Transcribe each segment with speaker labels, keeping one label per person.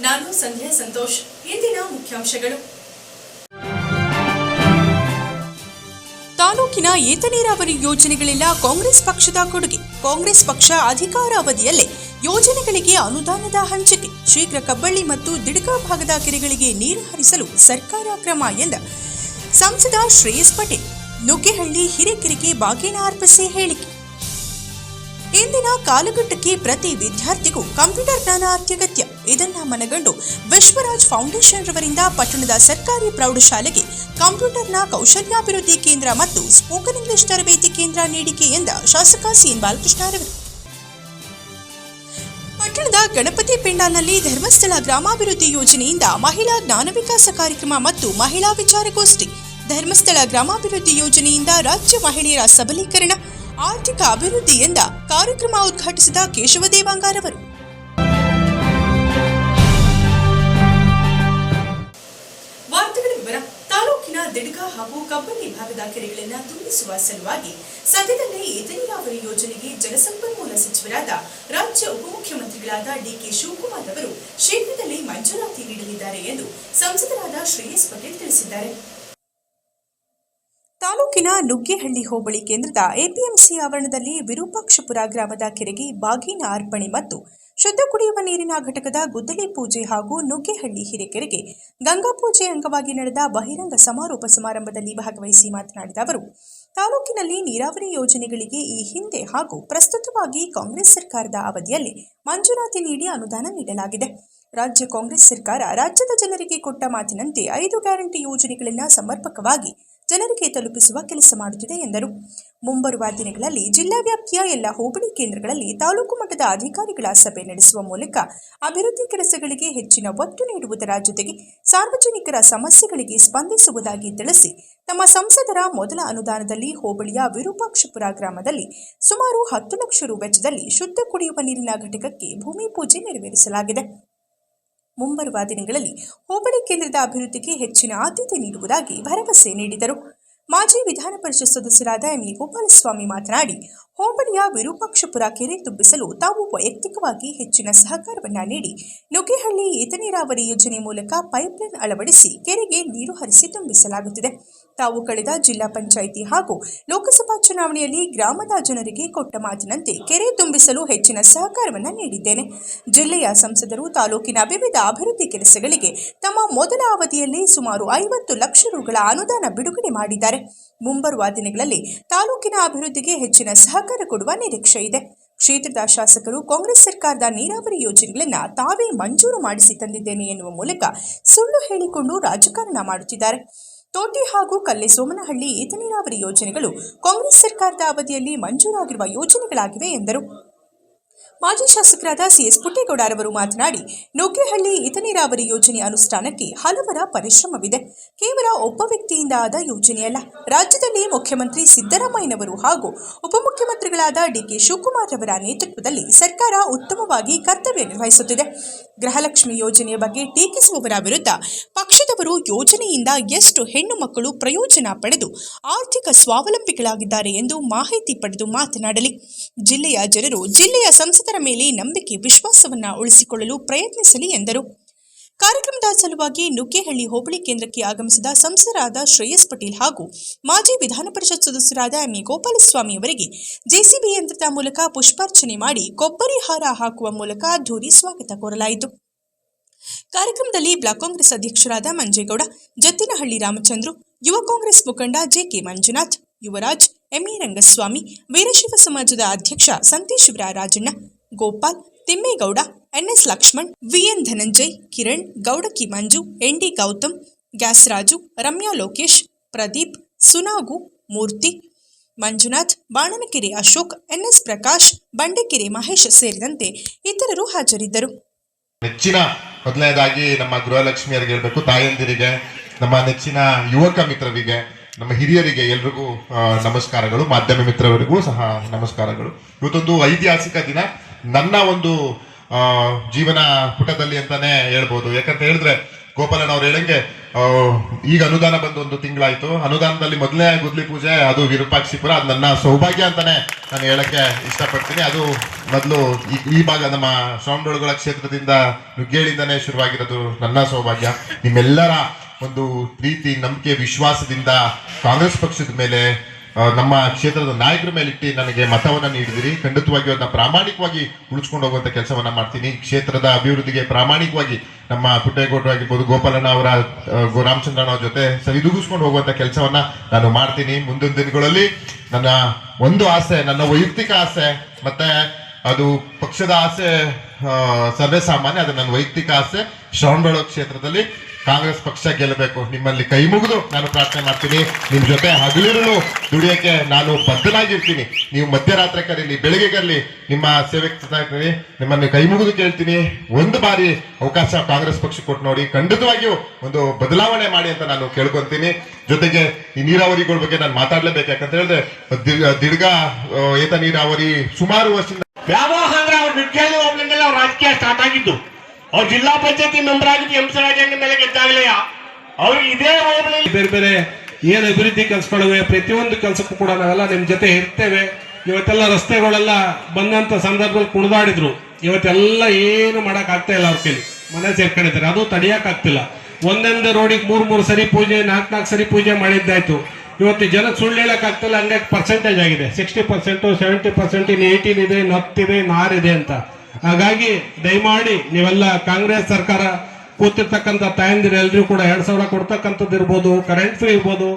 Speaker 1: ನಾನು ಸಂಧ್ಯಾ ಸಂತೋಷ್. ಇಂದಿನ ಮುಖ್ಯಾಂಶಗಳು. ತಾಲೂಕಿನ ಏತ ನೀರಾವರಿ ಯೋಜನೆಗಳೆಲ್ಲ ಕಾಂಗ್ರೆಸ್ ಪಕ್ಷದ ಕೊಡುಗೆ. ಕಾಂಗ್ರೆಸ್ ಪಕ್ಷ ಅಧಿಕಾರ ಅವಧಿಯಲ್ಲೇ ಯೋಜನೆಗಳಿಗೆ ಅನುದಾನದ ಹಂಚಿಕೆ. ಶೀಘ್ರ ಕಬ್ಬಳ್ಳಿ ಮತ್ತು ದಿಡ್ಕಾ ಭಾಗದ ಕೆರೆಗಳಿಗೆ ನೀರು ಹರಿಸಲು ಸರ್ಕಾರ ಕ್ರಮ ಎಂದ ಸಂಸದ ಶ್ರೇಯಸ್ ಪಟೇಲ್. ನುಗ್ಗೆಹಳ್ಳಿ ಹಿರೇಕೆರೆಗೆ ಬಾಗಿನ ಅರ್ಪಿಸಿ ಹೇಳಿಕೆ. ಇಂದಿನ ಕಾಲಘಟ್ಟಕ್ಕೆ ಪ್ರತಿ ವಿದ್ಯಾರ್ಥಿಗೂ ಕಂಪ್ಯೂಟರ್ ಜ್ಞಾನ ಅತ್ಯಗತ್ಯ. ಇದನ್ನ ಮನಗಂಡು ವಿಶ್ವರಾಜ್ ಫೌಂಡೇಶನ್ ರವರಿಂದ ಪಟ್ಟಣದ ಸರ್ಕಾರಿ ಪ್ರೌಢಶಾಲೆಗೆ ಕಂಪ್ಯೂಟರ್ನ ಕೌಶಲ್ಯಾಭಿವೃದ್ಧಿ ಕೇಂದ್ರ ಮತ್ತು ಸ್ಪೋಕನ್ ಇಂಗ್ಲಿಷ್ ತರಬೇತಿ ಕೇಂದ್ರ ನೀಡಿಕೆ ಎಂದ ಶಾಸಕ ಸಿಎನ್ ಬಾಲಕೃಷ್ಣರವರು ಪಟ್ಟಣದ ಗಣಪತಿ ಪೆಂಡಾಲ್ನಲ್ಲಿ ಧರ್ಮಸ್ಥಳ ಗ್ರಾಮಾಭಿವೃದ್ಧಿ ಯೋಜನೆಯಿಂದ ಮಹಿಳಾ ಜ್ಞಾನ ವಿಕಾಸ ಕಾರ್ಯಕ್ರಮ ಮತ್ತು ಮಹಿಳಾ ವಿಚಾರಗೋಷ್ಠಿ. ಧರ್ಮಸ್ಥಳ ಗ್ರಾಮಾಭಿವೃದ್ಧಿ ಯೋಜನೆಯಿಂದ ರಾಜ್ಯ ಮಹಿಳೆಯರ ಸಬಲೀಕರಣ ಆರ್ಥಿಕ ಅಭಿವೃದ್ಧಿ ಎಂದ ಕಾರ್ಯಕ್ರಮ ಉದ್ಘಾಟಿಸಿದ ಕೇಶವ ದೇವಾಂಗಾರವರು. ತಾಲೂಕಿನ ದಿಡ್ಗ ಹಾಗೂ ಕಬ್ಬನಿ ಭಾಗದ ಕೆರೆಗಳನ್ನು ತುಂಬಿಸುವ ಸಲುವಾಗಿ ಸದ್ಯದಲ್ಲೇ ಏತ ನೀರಾವರಿ ಯೋಜನೆಗೆ ಜಲಸಂಪನ್ಮೂಲ ಸಚಿವರಾದ ರಾಜ್ಯ ಉಪಮುಖ್ಯಮಂತ್ರಿಗಳಾದ ಡಿಕೆ ಶಿವಕುಮಾರ್ ಅವರು ಶೀಘ್ರದಲ್ಲಿ ಮಂಜೂರಾತಿ ನೀಡಲಿದ್ದಾರೆ ಎಂದು ಸಂಸದರಾದ ಶ್ರೇಯಸ್ ಪಟೇಲ್ ತಿಳಿಸಿದ್ದಾರೆ. ತಾಲೂಕಿನ ನುಗ್ಗೇಹಳ್ಳಿ ಹೋಬಳಿ ಕೇಂದ್ರದ ಎಪಿಎಂಸಿ ಆವರಣದಲ್ಲಿ ವಿರೂಪಾಕ್ಷಪುರ ಗ್ರಾಮದ ಕೆರೆಗೆ ಬಾಗಿನ ಅರ್ಪಣೆ ಮತ್ತು ಶುದ್ಧ ಕುಡಿಯುವ ನೀರಿನ ಘಟಕದ ಗುದ್ದಲಿ ಪೂಜೆ ಹಾಗೂ ನುಗ್ಗೇಹಳ್ಳಿ ಹಿರೇಕೆರೆಗೆ ಗಂಗಾ ಪೂಜೆ ಅಂಗವಾಗಿ ನಡೆದ ಬಹಿರಂಗ ಸಮಾರೋಪ ಸಮಾರಂಭದಲ್ಲಿ ಭಾಗವಹಿಸಿ ಮಾತನಾಡಿದ ಅವರು, ತಾಲೂಕಿನಲ್ಲಿ ನೀರಾವರಿ ಯೋಜನೆಗಳಿಗೆ ಈ ಹಿಂದೆ ಹಾಗೂ ಪ್ರಸ್ತುತವಾಗಿ ಕಾಂಗ್ರೆಸ್ ಸರ್ಕಾರದ ಅವಧಿಯಲ್ಲಿ ಮಂಜೂರಾತಿ ನೀಡಿ ಅನುದಾನ ನೀಡಲಾಗಿದೆ. ರಾಜ್ಯ ಕಾಂಗ್ರೆಸ್ ಸರ್ಕಾರ ರಾಜ್ಯದ ಜನರಿಗೆ ಕೊಟ್ಟ ಮಾತಿನಂತೆ ಐದು ಗ್ಯಾರಂಟಿ ಯೋಜನೆಗಳನ್ನು ಸಮರ್ಪಕವಾಗಿ ಜನರಿಗೆ ತಲುಪಿಸುವ ಕೆಲಸ ಮಾಡುತ್ತಿದೆ ಎಂದರು. ಮುಂಬರುವ ದಿನಗಳಲ್ಲಿ ಜಿಲ್ಲಾ ವ್ಯಾಪ್ತಿಯ ಎಲ್ಲ ಹೋಬಳಿ ಕೇಂದ್ರಗಳಲ್ಲಿ ತಾಲೂಕು ಮಟ್ಟದ ಅಧಿಕಾರಿಗಳ ಸಭೆ ನಡೆಸುವ ಮೂಲಕ ಅಭಿವೃದ್ಧಿ ಕೆಲಸಗಳಿಗೆ ಹೆಚ್ಚಿನ ಒತ್ತು ನೀಡುವುದರ ಜೊತೆಗೆ ಸಾರ್ವಜನಿಕರ ಸಮಸ್ಯೆಗಳಿಗೆ ಸ್ಪಂದಿಸುವುದಾಗಿ ತಿಳಿಸಿ, ತಮ್ಮ ಸಂಸದರ ಮೊದಲ ಅನುದಾನದಲ್ಲಿ ಹೋಬಳಿಯ ವಿರೂಪಾಕ್ಷಪುರ ಗ್ರಾಮದಲ್ಲಿ ಸುಮಾರು ಹತ್ತು ಲಕ್ಷ ರು ವೆಚ್ಚದಲ್ಲಿ ಶುದ್ಧ ಕುಡಿಯುವ ನೀರಿನ ಘಟಕಕ್ಕೆ ಭೂಮಿ ಪೂಜೆ ನೆರವೇರಿಸಲಾಗಿದೆ. ಮುಂಬರುವ ದಿನಗಳಲ್ಲಿ ಹೋಬಳಿ ಕೇಂದ್ರದ ಅಭಿವೃದ್ಧಿಗೆ ಹೆಚ್ಚಿನ ಆದ್ಯತೆ ನೀಡುವುದಾಗಿ ಭರವಸೆ ನೀಡಿದರು. ಮಾಜಿ ವಿಧಾನ ಪರಿಷತ್ ಸದಸ್ಯರಾದ ಎಂಇ ಗೋಪಾಲಸ್ವಾಮಿ ಮಾತನಾಡಿ, ಹೋಬಳಿಯ ವಿರೂಪಾಕ್ಷಪುರ ಕೆರೆ ತುಂಬಿಸಲು ತಾವು ವೈಯಕ್ತಿಕವಾಗಿ ಹೆಚ್ಚಿನ ಸಹಕಾರವನ್ನು ನೀಡಿ, ನುಗ್ಗೇಹಳ್ಳಿ ಏತ ನೀರಾವರಿ ಯೋಜನೆ ಮೂಲಕ ಪೈಪ್ಲೈನ್ ಅಳವಡಿಸಿ ಕೆರೆಗೆ ನೀರು ಹರಿಸಿ ತುಂಬಿಸಲಾಗುತ್ತಿದೆ. ತಾವು ಕಳೆದ ಜಿಲ್ಲಾ ಪಂಚಾಯಿತಿ ಹಾಗೂ ಲೋಕಸಭಾ ಚುನಾವಣೆಯಲ್ಲಿ ಗ್ರಾಮದ ಜನರಿಗೆ ಕೊಟ್ಟ ಮಾತಿನಂತೆ ಕೆರೆ ತುಂಬಿಸಲು ಹೆಚ್ಚಿನ ಸಹಕಾರವನ್ನು ನೀಡಿದ್ದೇನೆ. ಜಿಲ್ಲೆಯ ಸಂಸದರು, ತಾಲೂಕಿನ ವಿವಿಧ ಅಭಿವೃದ್ಧಿ ಕೆಲಸಗಳಿಗೆ ತಮ್ಮ ಮೊದಲ ಅವಧಿಯಲ್ಲಿ ಸುಮಾರು ಐವತ್ತು ಲಕ್ಷ ರುಗಳ ಅನುದಾನ ಬಿಡುಗಡೆ ಮಾಡಿದ್ದಾರೆ. ಮುಂಬರುವ ದಿನಗಳಲ್ಲಿ ತಾಲೂಕಿನ ಅಭಿವೃದ್ಧಿಗೆ ಹೆಚ್ಚಿನ ಸಹಕಾರ ಕೊಡುವ ನಿರೀಕ್ಷೆ ಇದೆ. ಕ್ಷೇತ್ರದ ಶಾಸಕರು, ಕಾಂಗ್ರೆಸ್ ಸರ್ಕಾರದ ನೀರಾವರಿ ಯೋಜನೆಗಳನ್ನು ತಾವೇ ಮಂಜೂರು ಮಾಡಿಸಿ ತಂದಿದ್ದೇನೆ ಎನ್ನುವ ಮೂಲಕ ಸುಳ್ಳು ಹೇಳಿಕೊಂಡು ರಾಜಕಾರಣ ಮಾಡುತ್ತಿದ್ದಾರೆ. ತೋಟಿ ಹಾಗೂ ಕಲ್ಲೆ ಸೋಮನಹಳ್ಳಿ ಏತ ನೀರಾವರಿ ಯೋಜನೆಗಳು ಕಾಂಗ್ರೆಸ್ ಸರ್ಕಾರದ ಅವಧಿಯಲ್ಲಿ ಮಂಜೂರಾಗಿರುವ ಯೋಜನೆಗಳಾಗಿವೆ ಎಂದರು. ಮಾಜಿ ಶಾಸಕರಾದ ಸಿಎಸ್ ಪುಟ್ಟೇಗೌಡರವರು ಮಾತನಾಡಿ, ನುಗ್ಗೇಹಳ್ಳಿ ಹಿತ ನೀರಾವರಿ ಯೋಜನೆ ಅನುಷ್ಠಾನಕ್ಕೆ ಹಲವರ ಪರಿಶ್ರಮವಿದೆ. ಕೇವಲ ಒಬ್ಬ ವ್ಯಕ್ತಿಯಿಂದ ಆದ ಯೋಜನೆಯಲ್ಲ ರಾಜ್ಯದಲ್ಲಿ ಮುಖ್ಯಮಂತ್ರಿ ಸಿದ್ದರಾಮಯ್ಯನವರು ಹಾಗೂ ಉಪಮುಖ್ಯಮಂತ್ರಿಗಳಾದ ಡಿಕೆ ಶಿವಕುಮಾರ್ ಅವರ ನೇತೃತ್ವದಲ್ಲಿ ಸರ್ಕಾರ ಉತ್ತಮವಾಗಿ ಕರ್ತವ್ಯ ನಿರ್ವಹಿಸುತ್ತಿದೆ. ಗೃಹಲಕ್ಷ್ಮಿ ಯೋಜನೆಯ ಬಗ್ಗೆ ಟೀಕಿಸುವವರ ವಿರುದ್ಧ ಪಕ್ಷದವರು ಯೋಜನೆಯಿಂದ ಎಷ್ಟು ಹೆಣ್ಣು ಮಕ್ಕಳು ಪ್ರಯೋಜನ ಪಡೆದು ಆರ್ಥಿಕ ಸ್ವಾವಲಂಬಿಗಳಾಗಿದ್ದಾರೆ ಎಂದು ಮಾಹಿತಿ ಪಡೆದು ಮಾತನಾಡಲಿ. ಜಿಲ್ಲೆಯ ಜನರು ಜಿಲ್ಲೆಯ ಸಂಸದರ ಮೇಲೆ ನಂಬಿಕೆ, ವಿಶ್ವಾಸವನ್ನು ಉಳಿಸಿಕೊಳ್ಳಲು ಪ್ರಯತ್ನಿಸಲಿ ಎಂದರು. ಕಾರ್ಯಕ್ರಮದ ಸಲುವಾಗಿ ನುಗ್ಗೇಹಳ್ಳಿ ಹೋಬಳಿ ಕೇಂದ್ರಕ್ಕೆ ಆಗಮಿಸಿದ ಸಂಸದರಾದ ಶ್ರೇಯಸ್ ಪಟೇಲ್ ಹಾಗೂ ಮಾಜಿ ವಿಧಾನ ಪರಿಷತ್ ಸದಸ್ಯರಾದ ಎಂ ಗೋಪಾಲಸ್ವಾಮಿ ಅವರಿಗೆ ಜೆಸಿಬಿ ಯಂತ್ರದ ಮೂಲಕ ಪುಷ್ಪಾರ್ಚನೆ ಮಾಡಿ ಕೊಬ್ಬರಿ ಹಾರ ಹಾಕುವ ಮೂಲಕ ಅದ್ದೂರಿ ಸ್ವಾಗತ ಕೋರಲಾಯಿತು. ಕಾರ್ಯಕ್ರಮದಲ್ಲಿ ಬ್ಲಾಕ್ ಕಾಂಗ್ರೆಸ್ ಅಧ್ಯಕ್ಷರಾದ ಮಂಜೇಗೌಡ, ಜತ್ತಿನಹಳ್ಳಿ ರಾಮಚಂದ್ರು, ಯುವ ಕಾಂಗ್ರೆಸ್ ಮುಖಂಡ J K Manjunath, Yuvaraj M E Rangaswamy, Veerashaiva ಸಮಾಜದ ಅಧ್ಯಕ್ಷ Santheshwara Rajanna Gopal Thimmegowda, N S Lakshman, V N Dhananjay, Kiran ಗೌಡಕಿ Manju ND Gautam, ಗ್ಯಾಸ್ರಾಜು, Ramya Lokesh, Pradeep, ಸುನಾಗು, Murthy, Manjunath, ಬಾಣನಕೆರೆ Ashok, N S Prakash, Bandekere Mahesh ಸೇರಿದಂತೆ ಇತರರು ಹಾಜರಿದ್ದರು.
Speaker 2: ನೆಚ್ಚಿನ ಮೊದಲನೇದಾಗಿ ನಮ್ಮ ಗೃಹಲಕ್ಷ್ಮಿಯರಿಗೆ ಹೇಳ್ಬೇಕು, ತಾಯಂದಿರಿಗೆ, ನಮ್ಮ ನೆಚ್ಚಿನ ಯುವಕ ಮಿತ್ರರಿಗೆ, ನಮ್ಮ ಹಿರಿಯರಿಗೆ ಎಲ್ರಿಗೂ ನಮಸ್ಕಾರಗಳು, ಮಾಧ್ಯಮ ಮಿತ್ರರಿಗೂ ಸಹ ನಮಸ್ಕಾರಗಳು. ಇವತ್ತೊಂದು ಐತಿಹಾಸಿಕ ದಿನ. ನನ್ನ ಒಂದು ಜೀವನ ಪುಟದಲ್ಲಿ ಅಂತಾನೆ ಹೇಳ್ಬೋದು. ಯಾಕಂತ ಹೇಳಿದ್ರೆ, ಗೋಪಾಲಣ್ಣ ಅವ್ರು ಹೇಳಂಗೆ ಈಗ ಅನುದಾನ ಬಂದು ಒಂದು ತಿಂಗಳಾಯ್ತು. ಅನುದಾನದಲ್ಲಿ ಮೊದಲನೇ ಗುದ್ಲಿ ಪೂಜೆ, ಅದು ವಿರೂಪಾಕ್ಷಿಪುರ, ಅದು ನನ್ನ ಸೌಭಾಗ್ಯ ಅಂತಾನೆ ನಾನು ಹೇಳಕ್ಕೆ ಇಷ್ಟಪಡ್ತೀನಿ. ಅದು ಮೊದಲು ಈ ಭಾಗ ನಮ್ಮ ಶ್ರವಣಬೆಳಗೊಳ ಕ್ಷೇತ್ರದಿಂದ ನುಗ್ಗೇಳಿಂದಾನೆ ಶುರುವಾಗಿರೋದು ನನ್ನ ಸೌಭಾಗ್ಯ. ನಿಮ್ಮೆಲ್ಲರ ಒಂದು ಪ್ರೀತಿ, ನಂಬಿಕೆ, ವಿಶ್ವಾಸದಿಂದ ಕಾಂಗ್ರೆಸ್ ಪಕ್ಷದ ಮೇಲೆ ನಮ್ಮ ಕ್ಷೇತ್ರದ ನಾಯಕರ ಮೇಲೆ ಇಟ್ಟು ನನಗೆ ಮತವನ್ನು ನೀಡಿದಿರಿ. ಖಂಡಿತವಾಗಿ ಅದನ್ನ ಪ್ರಾಮಾಣಿಕವಾಗಿ ಉಳಿಸ್ಕೊಂಡು ಹೋಗುವಂತ ಕೆಲಸವನ್ನ ಮಾಡ್ತೀನಿ. ಕ್ಷೇತ್ರದ ಅಭಿವೃದ್ಧಿಗೆ ಪ್ರಾಮಾಣಿಕವಾಗಿ ನಮ್ಮ ಪುಟ್ಟೇಗೌಡರು ಆಗಿರ್ಬೋದು, ಗೋಪಾಲಣ್ಣ ಅವರ ರಾಮಚಂದ್ರಣ್ಣ ಅವ್ರ ಜೊತೆ ಸರಿದೂಗಿಸ್ಕೊಂಡು ಹೋಗುವಂತ ಕೆಲಸವನ್ನ ನಾನು ಮಾಡ್ತೀನಿ. ಮುಂದಿನ ದಿನಗಳಲ್ಲಿ ನನ್ನ ಒಂದು ಆಸೆ, ನನ್ನ ವೈಯಕ್ತಿಕ ಆಸೆ, ಮತ್ತೆ ಅದು ಪಕ್ಷದ ಆಸೆ ಸರ್ವೇ ಸಾಮಾನ್ಯ ಅದು ನನ್ನ ವೈಯಕ್ತಿಕ ಆಸೆ, ಶ್ರವಣಬೆಳಗೊಳ ಕ್ಷೇತ್ರದಲ್ಲಿ ಕಾಂಗ್ರೆಸ್ ಪಕ್ಷ ಗೆಲ್ಲಬೇಕು. ನಿಮ್ಮಲ್ಲಿ ಕೈ ಮುಗಿದು ನಾನು ಪ್ರಾರ್ಥನೆ ಮಾಡ್ತೀನಿ. ನಿಮ್ ಜೊತೆ ಹಗಲಿರಲು ದುಡಿಯಕ್ಕೆ ನಾನು ಬದ್ಧನಾಗಿರ್ತೀನಿ. ನೀವು ಮಧ್ಯರಾತ್ರಿ ಕರೀಲಿ, ಬೆಳಿಗ್ಗೆ ಕರೀಲಿ, ನಿಮ್ಮ ಸೇವೆ ಇರ್ತೀನಿ. ನಿಮ್ಮನ್ನು ಕೈ ಮುಗಿದು ಕೇಳ್ತೀನಿ. ಒಂದು ಬಾರಿ ಅವಕಾಶ ಕಾಂಗ್ರೆಸ್ ಪಕ್ಷ ಕೊಟ್ಟು ನೋಡಿ, ಖಂಡಿತವಾಗಿಯೂ ಒಂದು ಬದಲಾವಣೆ ಮಾಡಿ ಅಂತ ನಾನು ಕೇಳ್ಕೊಂತೀನಿ. ಜೊತೆಗೆ ಈ ನೀರಾವರಿಗಳ ಬಗ್ಗೆ ನಾನು ಮಾತಾಡ್ಲೇಬೇಕು. ಯಾಕಂತ ಹೇಳಿದ್ರೆ ದಿಡ್ಗ ಏತ ನೀರಾವರಿ ಸುಮಾರು ವರ್ಷದಿಂದ
Speaker 3: ವ್ಯಾಮೋಹ ಅಂದ್ರೆ ಅವ್ರು ಅವ್ರ ರಾಜಕೀಯ ಸ್ಟಾರ್ಟ್ ಆಗಿದ್ದು. ಅವ್ರು ಜಿಲ್ಲಾ ಪಂಚಾಯತಿ ಮೆಂಬರ್ ಆಗಿದ್ದು ಎಂ ರಾಜಣ್ಣ ಮೇಲೆ ಗೆದ್ದಾಗಲೇ ಅವ್ರಿಗೆ ಇದೇ
Speaker 4: ಬೇರೆ ಬೇರೆ ಏನು ಅಭಿವೃದ್ಧಿ ಕೆಲಸಗಳಿವೆ ಪ್ರತಿಯೊಂದು ಕೆಲಸಕ್ಕೂ ಕೂಡ ನಾವೆಲ್ಲ ನಿಮ್ ಜೊತೆ ಇರ್ತೇವೆ. ಇವತ್ತೆಲ್ಲ ರಸ್ತೆಗಳೆಲ್ಲ ಬಂದಂತ ಸಂದರ್ಭದಲ್ಲಿ ಕುಣಿದಾಡಿದ್ರು. ಇವತ್ತೆಲ್ಲ ಏನು ಮಾಡಕ್ ಆಗ್ತಾ ಇಲ್ಲ ಅವ್ರ ಕೈಲಿ. ಮನೆ ಸೇರ್ಕೊಂಡಿದ್ದಾರೆ. ಅದು ತಡಿಯಕ್ ಆಗ್ತಿಲ್ಲ. ಒಂದೊಂದು ರೋಡಿಗೆ ಮೂರ್ ಮೂರು ಸರಿ ಪೂಜೆ, ನಾಲ್ಕು ನಾಲ್ಕು ಸರಿ ಪೂಜೆ ಮಾಡಿದ್ದಾಯ್ತು. ಇವತ್ತು ಜನಕ್ಕೆ ಸುಳ್ಳು ಹೇಳಕ್ ಆಗ್ತಿಲ್ಲ. ಹಂಗಾಗಿ ಪರ್ಸೆಂಟೇಜ್ ಆಗಿದೆ. Sixty percent seventy percent in eighteen ಇದೆ ನತ್ತಿದೆ ನಾರಿದೆ ಅಂತ. ಹಾಗಾಗಿ ದಯಮಾಡಿ ನೀವೆಲ್ಲ ಕಾಂಗ್ರೆಸ್ ಸರ್ಕಾರ ಕೂತಿರ್ತಕ್ಕಂಥ ತಾಯಂದಿರು ಎಲ್ರಿಗೂ ಕೂಡ ಎರಡ್ ಸಾವಿರ ಕೊಡ್ತಕ್ಕಂಥದ್ದು ಇರ್ಬೋದು ಕರೆಂಟ್ ಫ್ರೀ ಇರ್ಬೋದು,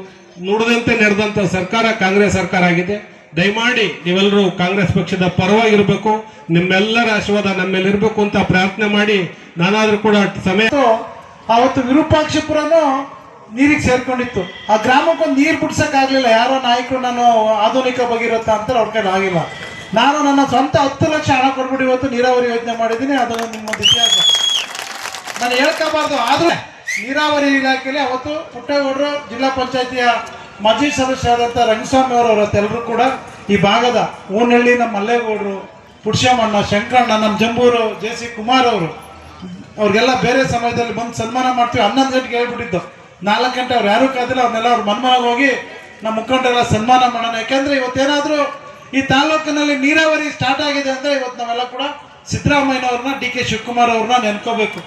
Speaker 4: ನುಡಿದಂತೆ ನಡೆದಂತ ಸರ್ಕಾರ ಕಾಂಗ್ರೆಸ್ ಸರ್ಕಾರ ಆಗಿದೆ. ದಯಮಾಡಿ ನೀವೆಲ್ಲರೂ ಕಾಂಗ್ರೆಸ್ ಪಕ್ಷದ ಪರವಾಗಿರ್ಬೇಕು, ನಿಮ್ಮೆಲ್ಲರ ಆಶೀರ್ವಾದ ನಮ್ಮೇಲೆ ಇರಬೇಕು ಅಂತ ಪ್ರಾರ್ಥನೆ ಮಾಡಿ, ನಾನಾದ್ರೂ ಕೂಡ ಸಮಯ
Speaker 5: ಅವತ್ತು ವಿರೂಪಾಕ್ಷಪುರನು ನೀರಿಗೆ ಸೇರ್ಕೊಂಡಿತ್ತು. ಆ ಗ್ರಾಮಕ್ಕೊಂದು ನೀರು ಬಿಡ್ಸಕ್ ಆಗ್ಲಿಲ್ಲ ಯಾರೋ ನಾಯಕರು ನಾನು ಆಧುನಿಕ ಭಗೀರಥ ಅಂತ ಅವ್ರ ಕೈಲಿ ಆಗಿಲ್ಲ. ನಾನು ನನ್ನ ಸ್ವಂತ ಹತ್ತು ಲಕ್ಷ ಹಣ ಕೊಟ್ಬಿಟ್ಟು ಇವತ್ತು ನೀರಾವರಿ ಯೋಜನೆ ಮಾಡಿದ್ದೀನಿ ಅದನ್ನು ನಿಮ್ಮೊಂದು ಇತಿಹಾಸ. ನಾನು ಹೇಳ್ಕೋಬಾರ್ದು, ಆದರೆ ನೀರಾವರಿ ಇಲಾಖೆಯಲ್ಲಿ ಅವತ್ತು ಪುಟ್ಟೇಗೌಡರು ಜಿಲ್ಲಾ ಪಂಚಾಯತಿಯ ಮಾಜಿ ಸದಸ್ಯರಾದಂಥ ರಂಗಸ್ವಾಮಿ ಅವರು ಅವತ್ತೆಲ್ಲರೂ ಕೂಡ ಈ ಭಾಗದ ಊನಹಳ್ಳಿ ನಮ್ಮ ಮಲ್ಲೇಗೌಡರು ಪುರುಷಮಣ್ಣ ಶಂಕರಣ್ಣ, ನಮ್ಮ ಜಂಬೂರು ಜೆ ಸಿ ಕುಮಾರ್ ಅವರು, ಅವ್ರಿಗೆಲ್ಲ ಬೇರೆ ಸಮಯದಲ್ಲಿ ಬಂದು ಸನ್ಮಾನ ಮಾಡ್ತೀವಿ. ಹನ್ನೊಂದು ಗಂಟೆಗೆ ಹೇಳ್ಬಿಟ್ಟಿದ್ದು. ನಾಲ್ಕು ಗಂಟೆ ಅವ್ರು ಯಾರು ಕಾದಿಲ್ಲ, ಅವ್ರನ್ನೆಲ್ಲ ಅವ್ರ ಮನ್ಮನೆಗೆ ಹೋಗಿ ನಮ್ಮ ಮುಖಂಡರೆಲ್ಲ ಸನ್ಮಾನ ಮಾಡೋಣ. ಯಾಕೆಂದರೆ ಇವತ್ತೇನಾದ್ರೂ ಈ ತಾಲೂಕಿನಲ್ಲಿ ನೀರಾವರಿ ಸ್ಟಾರ್ಟ್ ಆಗಿದೆ ಅಂದ್ರೆ ಇವತ್ತು ನಾವೆಲ್ಲ ಕೂಡ ಸಿದ್ದರಾಮಯ್ಯನವ್ರನ್ನ ಡಿ ಕೆ ಶಿವಕುಮಾರ್ ಅವ್ರನ್ನ ನೆನ್ಕೋಬೇಕು.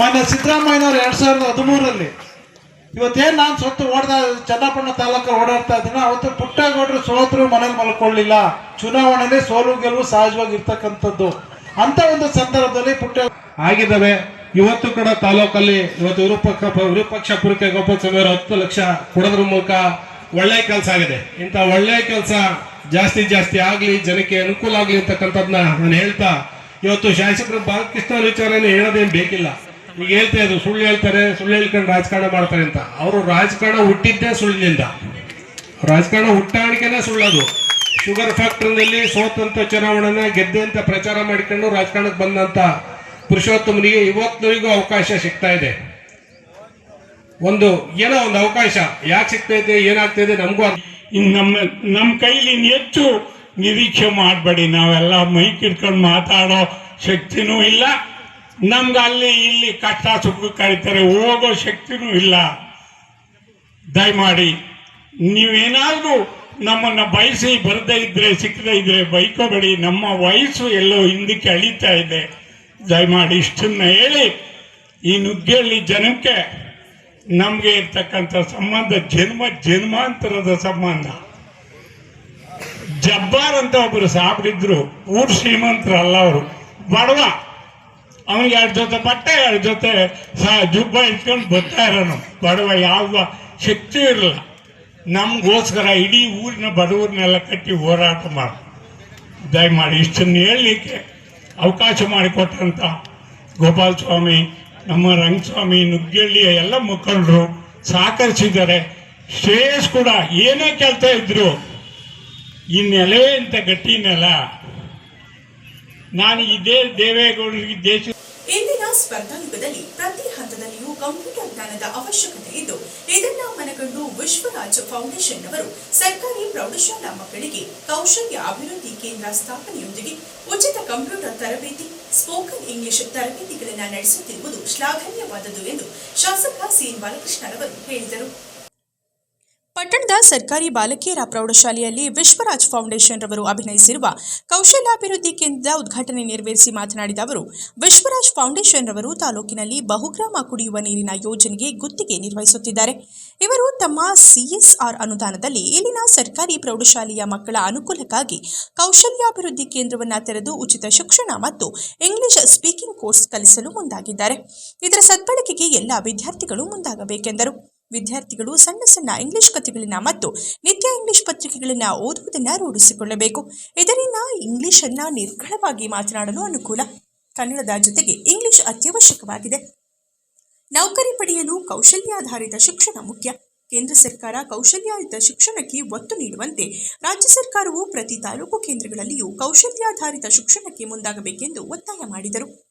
Speaker 5: ಮಾನ್ಯ ಸಿದ್ದರಾಮಯ್ಯನವ್ರು ಎರಡ್ ಸಾವಿರದ ಹದಿಮೂರರಲ್ಲಿ. ಇವತ್ತೇನ್ ನಾನು ಸ್ವತ್ತು ಓಡ್ತಾ ಚನ್ನಪಟ್ಟಣ ತಾಲೂಕು ಓಡಾಡ್ತಾ ಇದ್ದೀನಿ, ಅವತ್ತು ಪುಟ್ಟಗೌಡರು ಸೋತರು ಮನೇಲಿ ಮಲ್ಕೊಳ್ಳಿಲ್ಲ. ಚುನಾವಣೆಯಲ್ಲಿ ಸೋಲು ಗೆಲುವು ಸಹಜವಾಗಿ ಇರ್ತಕ್ಕಂಥದ್ದು ಅಂತ ಒಂದು ಸಂದರ್ಭದಲ್ಲಿ ಪುಟ್ಟ
Speaker 4: ಆಗಿದ್ದಾವೆ ಇವತ್ತು ಕೂಡ ತಾಲೂಕಲ್ಲಿ ಇವತ್ತು ವಿರೂಪಕ್ಷ ವಿರೂಪಾಕ್ಷಪುರಕ್ಕೆ ಗೋಪಾಲಸ್ವಾಮಿ ಅವರು ಹತ್ತು ಲಕ್ಷ ಕೊಡೋದ್ರ ಮೂಲಕ ಒಳ್ಳೆ ಕೆಲಸ ಆಗಿದೆ. ಇಂಥ ಒಳ್ಳೆ ಕೆಲಸ ಜಾಸ್ತಿ ಜಾಸ್ತಿ ಆಗ್ಲಿ, ಜನಕ್ಕೆ ಅನುಕೂಲ ಆಗಲಿ ಅಂತಕ್ಕಂಥದ್ದನ್ನ ನಾನು ಹೇಳ್ತಾ, ಇವತ್ತು ಶಾಸಕರು ಬಾಲಕೃಷ್ಣ ವಿಚಾರನೇ ಹೇಳೋದೇನು ಬೇಕಿಲ್ಲ. ಈಗ ಹೇಳ್ತಾ ಇದ್ರು, ಸುಳ್ಳು ಹೇಳ್ತಾರೆ, ಸುಳ್ಳು ಹೇಳ್ಕೊಂಡು ರಾಜಕಾರಣ ಮಾಡ್ತಾರೆ ಅಂತ. ಅವರು ರಾಜಕಾರಣ ಹುಟ್ಟಿದ್ದೇ ಸುಳ್ಳಿನಿಂದ. ರಾಜಕಾರಣ ಹುಟ್ಟಾಣಿಕೆನೇ ಸುಳ್ಳದು. ಶುಗರ್ ಫ್ಯಾಕ್ಟರಿನಲ್ಲಿ ಸೋತಂತ ಚುನಾವಣೆನ ಗೆದ್ದೆ ಅಂತ ಪ್ರಚಾರ ಮಾಡಿಕೊಂಡು ರಾಜಕಾರಣಕ್ಕೆ ಬಂದಂತ ಪುರುಷೋತ್ತಮನಿಗೆ ಇವತ್ತಿಗೂ ಅವಕಾಶ ಸಿಗ್ತಾ ಇದೆ. ಒಂದು, ಏನೋ ಒಂದು ಅವಕಾಶ. ಯಾಕೆ ಸಿಗ್ತಾ ಇದೆ, ಏನಾಗ್ತಾ ಇದೆ ನಮಗೂ ಅರ್ಥ
Speaker 3: ಇನ್ ನಮ್ಮ ನಮ್ಮ ಕೈಲಿ ಹೆಚ್ಚು ನಿರೀಕ್ಷೆ ಮಾಡಬೇಡಿ. ನಾವೆಲ್ಲ ಮೈಕ್ ಇಟ್ಕೊಂಡು ಮಾತಾಡೋ ಶಕ್ತಿನೂ ಇಲ್ಲ. ನಮ್ಗೆ ಅಲ್ಲಿ ಇಲ್ಲಿ ಕಷ್ಟ ಸುಖ ಕರೀತಾರೆ, ಹೋಗೋ ಶಕ್ತಿನೂ ಇಲ್ಲ. ದಯಮಾಡಿ, ನೀವೇನಾದ್ರೂ ನಮ್ಮನ್ನ ಬಯಸಿ ಬರದೇ ಇದ್ರೆ, ಸಿಕ್ಕದೇ ಇದ್ರೆ ಬೈಕೋಬೇಡಿ. ನಮ್ಮ ವಯಸ್ಸು ಎಲ್ಲೋ ಹಿಂದಕ್ಕೆ ಅಳಿತಾ ಇದೆ. ದಯಮಾಡಿ ಇಷ್ಟನ್ನ ಹೇಳಿ, ಈ ನುಗ್ಗೇಳಿ ಜನಕ್ಕೆ ನಮಗೆ ಇರ್ತಕ್ಕಂಥ ಸಂಬಂಧ ಜನ್ಮ, ಜನ್ಮಾಂತರದ ಸಂಬಂಧ. ಜಬ್ಬಾರ್ ಅಂತ ಒಬ್ರು ಸಾಬ್ರಿದ್ರು ಊರ್ ಶ್ರೀಮಂತರಲ್ಲ ಅವರು. ಬಡವ, ಅವನಿಗೆ ಎರಡು ಜೊತೆ ಬಟ್ಟೆ ಎರಡು ಜೊತೆ ಜುಬ್ಬ ಇಟ್ಕೊಂಡು ಬರ್ತಾ ಇರೋನು. ಬಡವ ಯಾವ ಶಕ್ತಿ ಇರಲಿಲ್ಲ ನಮಗೋಸ್ಕರ ಇಡೀ ಊರಿನ ಬಡವರನ್ನೆಲ್ಲ ಕಟ್ಟಿ ಹೋರಾಟ ಮಾಡ. ದಯಮಾಡಿ ಇಷ್ಟನ್ನು ಹೇಳಲಿಕ್ಕೆ ಅವಕಾಶ ಮಾಡಿಕೊಟ್ಟಂಥ ಗೋಪಾಲ ಸ್ವಾಮಿ ನಮ್ಮ ರಂಗಸ್ವಾಮಿ ನುಗ್ಗಳ್ಳಿಯ ಎಲ್ಲ ಮುಖಂಡರು ಸಹಕರಿಸಿದ್ದಾರೆ. ಶ್ರೇಯಸ್ ಕೂಡ ಏನೇ ಕೆಲಸ ಇದ್ರು, ಈ ನೆಲವೇ ಅಂತ ಗಟ್ಟಿ ನೆಲ. ನಾನು ಇದೇ ದೇವೇಗೌಡರಿಗೆ ದೇಶ
Speaker 1: ಇಂದಿನ ಸ್ಪರ್ಧಾಯುಗದಲ್ಲಿ ಪ್ರತಿ ಹಂತದಲ್ಲಿಯೂ ಕಂಪ್ಯೂಟರ್ ಜ್ಞಾನದ ಅವಶ್ಯಕತೆ ಇದ್ದು, ಇದನ್ನ ಮನಗಂಡು ವಿಶ್ವರಾಜ್ ಫೌಂಡೇಶನ್ ಅವರು ಸರ್ಕಾರಿ ಪ್ರೌಢಶಾಲಾ ಮಕ್ಕಳಿಗೆ ಕೌಶಲ್ಯ ಅಭಿವೃದ್ಧಿ ಕೇಂದ್ರ ಸ್ಥಾಪನೆಯೊಂದಿಗೆ ಉಚಿತ ಕಂಪ್ಯೂಟರ್ ತರಬೇತಿ ಸ್ಪೋಕನ್ ಇಂಗ್ಲಿಷ್ ತರಬೇತಿಗಳನ್ನು ನಡೆಸುತ್ತಿರುವುದು ಶ್ಲಾಘನೀಯವಾದದ್ದು ಎಂದು ಶಾಸಕ ಸಿಎನ್ ಬಾಲಕೃಷ್ಣರವರು ಹೇಳಿದರು. ಪಟ್ಟಣದ ಸರ್ಕಾರಿ ಬಾಲಕಿಯರ ಪ್ರೌಢಶಾಲೆಯಲ್ಲಿ ವಿಶ್ವರಾಜ್ ಫೌಂಡೇಶನ್ ರವರು ಅಭಿನಯಿಸಿರುವ ಕೌಶಲ್ಯಾಭಿವೃದ್ಧಿ ಕೇಂದ್ರದ ಉದ್ಘಾಟನೆ ನೆರವೇರಿಸಿ ಮಾತನಾಡಿದ ಅವರು, ವಿಶ್ವರಾಜ್ ಫೌಂಡೇಶನ್ ರವರು ತಾಲೂಕಿನಲ್ಲಿ ಬಹುಗ್ರಾಮ ಕುಡಿಯುವ ನೀರಿನ ಯೋಜನೆಗೆ ಗುತ್ತಿಗೆ ನಿರ್ವಹಿಸುತ್ತಿದ್ದಾರೆ. ಇವರು ತಮ್ಮ ಸಿಎಸ್ಆರ್ ಅನುದಾನದಲ್ಲಿ ಇಲ್ಲಿನ ಸರ್ಕಾರಿ ಪ್ರೌಢಶಾಲೆಯ ಮಕ್ಕಳ ಅನುಕೂಲಕ್ಕಾಗಿ ಕೌಶಲ್ಯಾಭಿವೃದ್ಧಿ ಕೇಂದ್ರವನ್ನು ತೆರೆದು ಉಚಿತ ಶಿಕ್ಷಣ ಮತ್ತು ಇಂಗ್ಲಿಷ್ ಸ್ಪೀಕಿಂಗ್ ಕೋರ್ಸ್ ಕಲಿಸಲು ಮುಂದಾಗಿದ್ದಾರೆ. ಇದರ ಸದ್ಬಳಕೆಗೆ ಎಲ್ಲ ವಿದ್ಯಾರ್ಥಿಗಳು ಮುಂದಾಗಬೇಕೆಂದರು. ವಿದ್ಯಾರ್ಥಿಗಳು ಸಣ್ಣ ಸಣ್ಣ ಇಂಗ್ಲಿಷ್ ಕಥೆಗಳನ್ನ ಮತ್ತು ನಿತ್ಯ ಇಂಗ್ಲಿಷ್ ಪತ್ರಿಕೆಗಳನ್ನ ಓದುವುದನ್ನು ರೂಢಿಸಿಕೊಳ್ಳಬೇಕು. ಇದರಿಂದ ಇಂಗ್ಲಿಷನ್ನು ನಿರ್ಗಳವಾಗಿ ಮಾತನಾಡಲು ಅನುಕೂಲ. ಕನ್ನಡದ ಜೊತೆಗೆ ಇಂಗ್ಲಿಷ್ ಅತ್ಯವಶ್ಯಕವಾಗಿದೆ. ನೌಕರಿ ಪಡೆಯಲು ಕೌಶಲ್ಯಾಧಾರಿತ ಶಿಕ್ಷಣ ಮುಖ್ಯ. ಕೇಂದ್ರ ಸರ್ಕಾರ ಕೌಶಲ್ಯಾಧಾರಿತ ಶಿಕ್ಷಣಕ್ಕೆ ಒತ್ತು ನೀಡುವಂತೆ ರಾಜ್ಯ ಸರ್ಕಾರವು ಪ್ರತಿ ತಾಲೂಕು ಕೇಂದ್ರಗಳಲ್ಲಿಯೂ ಕೌಶಲ್ಯಾಧಾರಿತ ಶಿಕ್ಷಣಕ್ಕೆ ಮುಂದಾಗಬೇಕೆಂದು ಒತ್ತಾಯ ಮಾಡಿದರು.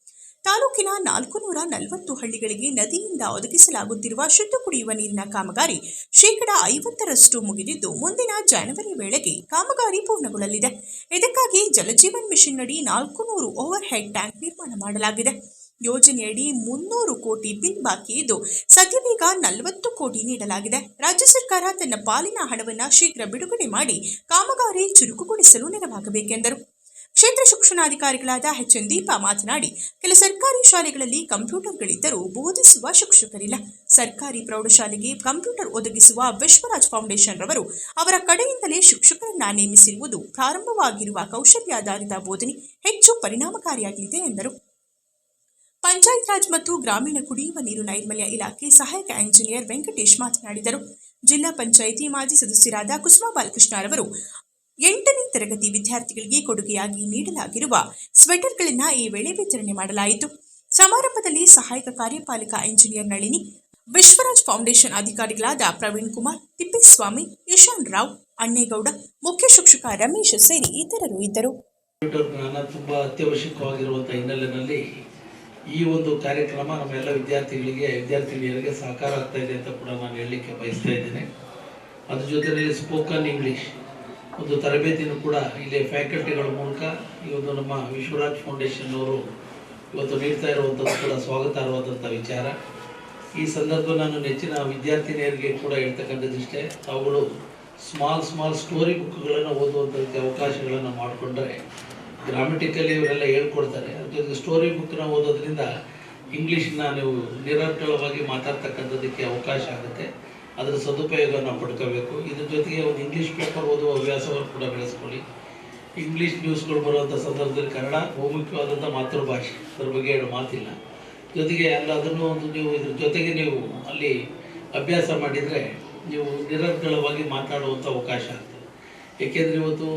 Speaker 1: ತಾಲೂಕಿನ ನಾಲ್ಕು ನೂರ ನಲವತ್ತು ಹಳ್ಳಿಗಳಿಗೆ ನದಿಯಿಂದ ಒದಗಿಸಲಾಗುತ್ತಿರುವ ಶುದ್ಧ ಕುಡಿಯುವ ನೀರಿನ ಕಾಮಗಾರಿ ಶೇಕಡ ಐವತ್ತರಷ್ಟು ಮುಗಿದಿದ್ದು, ಮುಂದಿನ ಜನವರಿ ವೇಳೆಗೆ ಕಾಮಗಾರಿ ಪೂರ್ಣಗೊಳ್ಳಲಿದೆ. ಇದಕ್ಕಾಗಿ ಜಲಜೀವನ್ ಮಿಷನ್ ಅಡಿ ನಾಲ್ಕು ನೂರು ಓವರ್ ಹೆಡ್ ಟ್ಯಾಂಕ್ ನಿರ್ಮಾಣ ಮಾಡಲಾಗಿದೆ. ಯೋಜನೆಯಡಿ ಮುನ್ನೂರು ಕೋಟಿ ಬಿಲ್ ಬಾಕಿ ಇದ್ದು ಸದ್ಯವೀಗ ನಲವತ್ತು ಕೋಟಿ ನೀಡಲಾಗಿದೆ. ರಾಜ್ಯ ಸರ್ಕಾರ ತನ್ನ ಪಾಲಿನ ಹಣವನ್ನು ಶೀಘ್ರ ಬಿಡುಗಡೆ ಮಾಡಿ ಕಾಮಗಾರಿ ಚುರುಕುಗೊಳಿಸಲು ನೆರವಾಗಬೇಕೆಂದರು. ಕ್ಷೇತ್ರ ಶಿಕ್ಷಣಾಧಿಕಾರಿಗಳಾದ ಎಚ್ ಎನ್ ದೀಪಾ ಮಾತನಾಡಿ, ಕೆಲ ಸರ್ಕಾರಿ ಶಾಲೆಗಳಲ್ಲಿ ಕಂಪ್ಯೂಟರ್ಗಳಿದ್ದರೂ ಬೋಧಿಸುವ ಶಿಕ್ಷಕರಿಲ್ಲ. ಸರ್ಕಾರಿ ಪ್ರೌಢಶಾಲೆಗೆ ಕಂಪ್ಯೂಟರ್ ಒದಗಿಸುವ ವಿಶ್ವರಾಜ್ ಫೌಂಡೇಶನ್ ರವರು ಅವರ ಕಡೆಯಿಂದಲೇ ಶಿಕ್ಷಕರನ್ನ ನೇಮಿಸಿರುವುದು ಪ್ರಾರಂಭವಾಗಿರುವ ಕೌಶಲ್ಯಾಧಾರಿತ ಬೋಧನೆ ಹೆಚ್ಚು ಪರಿಣಾಮಕಾರಿಯಾಗಲಿದೆ ಎಂದರು. ಪಂಚಾಯತ್ ರಾಜ್ ಮತ್ತು ಗ್ರಾಮೀಣ ಕುಡಿಯುವ ನೀರು ನೈರ್ಮಲ್ಯ ಇಲಾಖೆ ಸಹಾಯಕ ಎಂಜಿನಿಯರ್ ವೆಂಕಟೇಶ್ ಮಾತನಾಡಿದರು. ಜಿಲ್ಲಾ ಪಂಚಾಯಿತಿ ಮಾಜಿ ಸದಸ್ಯರಾದ ಕುಸುಮಾ ಬಾಲಕೃಷ್ಣರವರು ಎಂಟನೇ ತರಗತಿ ವಿದ್ಯಾರ್ಥಿಗಳಿಗೆ ಕೊಡುಗೆಯಾಗಿ ನೀಡಲಾಗಿರುವ ಸ್ವೆಟರ್ಗಳನ್ನು ಈ ವೇಳೆ ವಿತರಣೆ ಮಾಡಲಾಯಿತು. ಸಮಾರಂಭದಲ್ಲಿ ಸಹಾಯಕ ಕಾರ್ಯಪಾಲಕ ಇಂಜಿನಿಯರ್ ನಳಿನಿ, ವಿಶ್ವರಾಜ್ ಫೌಂಡೇಶನ್ ಅಧಿಕಾರಿಗಳಾದ ಪ್ರವೀಣ್ ಕುಮಾರ್, ತಿಪ್ಪೇಸ್ವಾಮಿ ಇಶಾನ್ ರಾವ್, ಅಣ್ಣೇಗೌಡ, ಮುಖ್ಯ ಶಿಕ್ಷಕ ರಮೇಶ್ ಸೇರಿ ಇತರರು ಇದ್ದರು.
Speaker 6: ಅತ್ಯವಶ್ಯಕವಾಗಿರುವಂಥ ಹಿನ್ನೆಲೆಯಲ್ಲಿ ಈ ಒಂದು ಕಾರ್ಯಕ್ರಮ ನಮ್ಮೆಲ್ಲ ವಿದ್ಯಾರ್ಥಿಗಳಿಗೆ, ವಿದ್ಯಾರ್ಥಿನಿಯರಿಗೆ ಸಹಕಾರ ಆಗ್ತಾ ಇದೆ ಅಂತ ಕೂಡ ನಾನು ಹೇಳಲಿಕ್ಕೆ ಬಯಸ್ತಾ ಇದ್ದೇನೆ. ಅದ್ರ ಜೊತೆಯಲ್ಲಿ ಸ್ಪೋಕನ್ ಇಂಗ್ಲೀಷ್ ಒಂದು ತರಬೇತಿಯನ್ನು ಕೂಡ ಇಲ್ಲಿ ಫ್ಯಾಕಲ್ಟಿಗಳ ಮೂಲಕ ಈ ನಮ್ಮ ವಿಶ್ವರಾಜ್ ಫೌಂಡೇಶನ್ ಅವರು ಇವತ್ತು ನೀಡ್ತಾ ಇರುವಂಥದ್ದು ಕೂಡ ಸ್ವಾಗತಾರ್ಹವಾದಂಥ ವಿಚಾರ. ಈ ಸಂದರ್ಭ ನಾನು ನೆಚ್ಚಿನ ವಿದ್ಯಾರ್ಥಿನಿಯರಿಗೆ ಕೂಡ ಹೇಳ್ತಕ್ಕಂಥದ್ದಿಷ್ಟೇ ಅವುಗಳು ಸ್ಮಾಲ್ ಸ್ಮಾಲ್ ಸ್ಟೋರಿ ಬುಕ್ಗಳನ್ನು ಓದುವಂಥದಕ್ಕೆ ಅವಕಾಶಗಳನ್ನು ಮಾಡಿಕೊಂಡರೆ ಗ್ರಾಮೆಟಿಕಲಿ ಇವರೆಲ್ಲ ಹೇಳ್ಕೊಡ್ತಾರೆ. ಜೊತೆಗೆ ಸ್ಟೋರಿ ಬುಕ್ನ ಓದೋದ್ರಿಂದ ಇಂಗ್ಲೀಷನ್ನ ನೀವು ನಿರರ್ಗಳವಾಗಿ ಮಾತಾಡ್ತಕ್ಕಂಥದ್ದಕ್ಕೆ ಅವಕಾಶ ಆಗುತ್ತೆ. ಅದರ ಸದುಪಯೋಗವನ್ನು ಪಡ್ಕೋಬೇಕು. ಇದ್ರ ಜೊತೆಗೆ ಒಂದು ಇಂಗ್ಲೀಷ್ ಪೇಪರ್ ಓದುವ ಹವ್ಯಾಸವನ್ನು ಕೂಡ ಬೆಳೆಸ್ಕೊಳ್ಳಿ. ಇಂಗ್ಲೀಷ್ ನ್ಯೂಸ್ಗಳು ಬರುವಂಥ ಸಂದರ್ಭದಲ್ಲಿ ಕನ್ನಡ ಬಹುಮುಖ್ಯವಾದಂಥ ಮಾತೃಭಾಷೆ. ಅದ್ರ ಬಗ್ಗೆ ಎರಡು ಮಾತಿಲ್ಲ. ಜೊತೆಗೆ ಅಲ್ಲ ಅದನ್ನು ಒಂದು ನೀವು ಇದ್ರ ಜೊತೆಗೆ ನೀವು ಅಲ್ಲಿ ಅಭ್ಯಾಸ ಮಾಡಿದರೆ ನೀವು ನಿರರ್ಗಳವಾಗಿ ಮಾತಾಡುವಂಥ ಅವಕಾಶ ಆಗ್ತದೆ. ಏಕೆಂದರೆ ಇವತ್ತು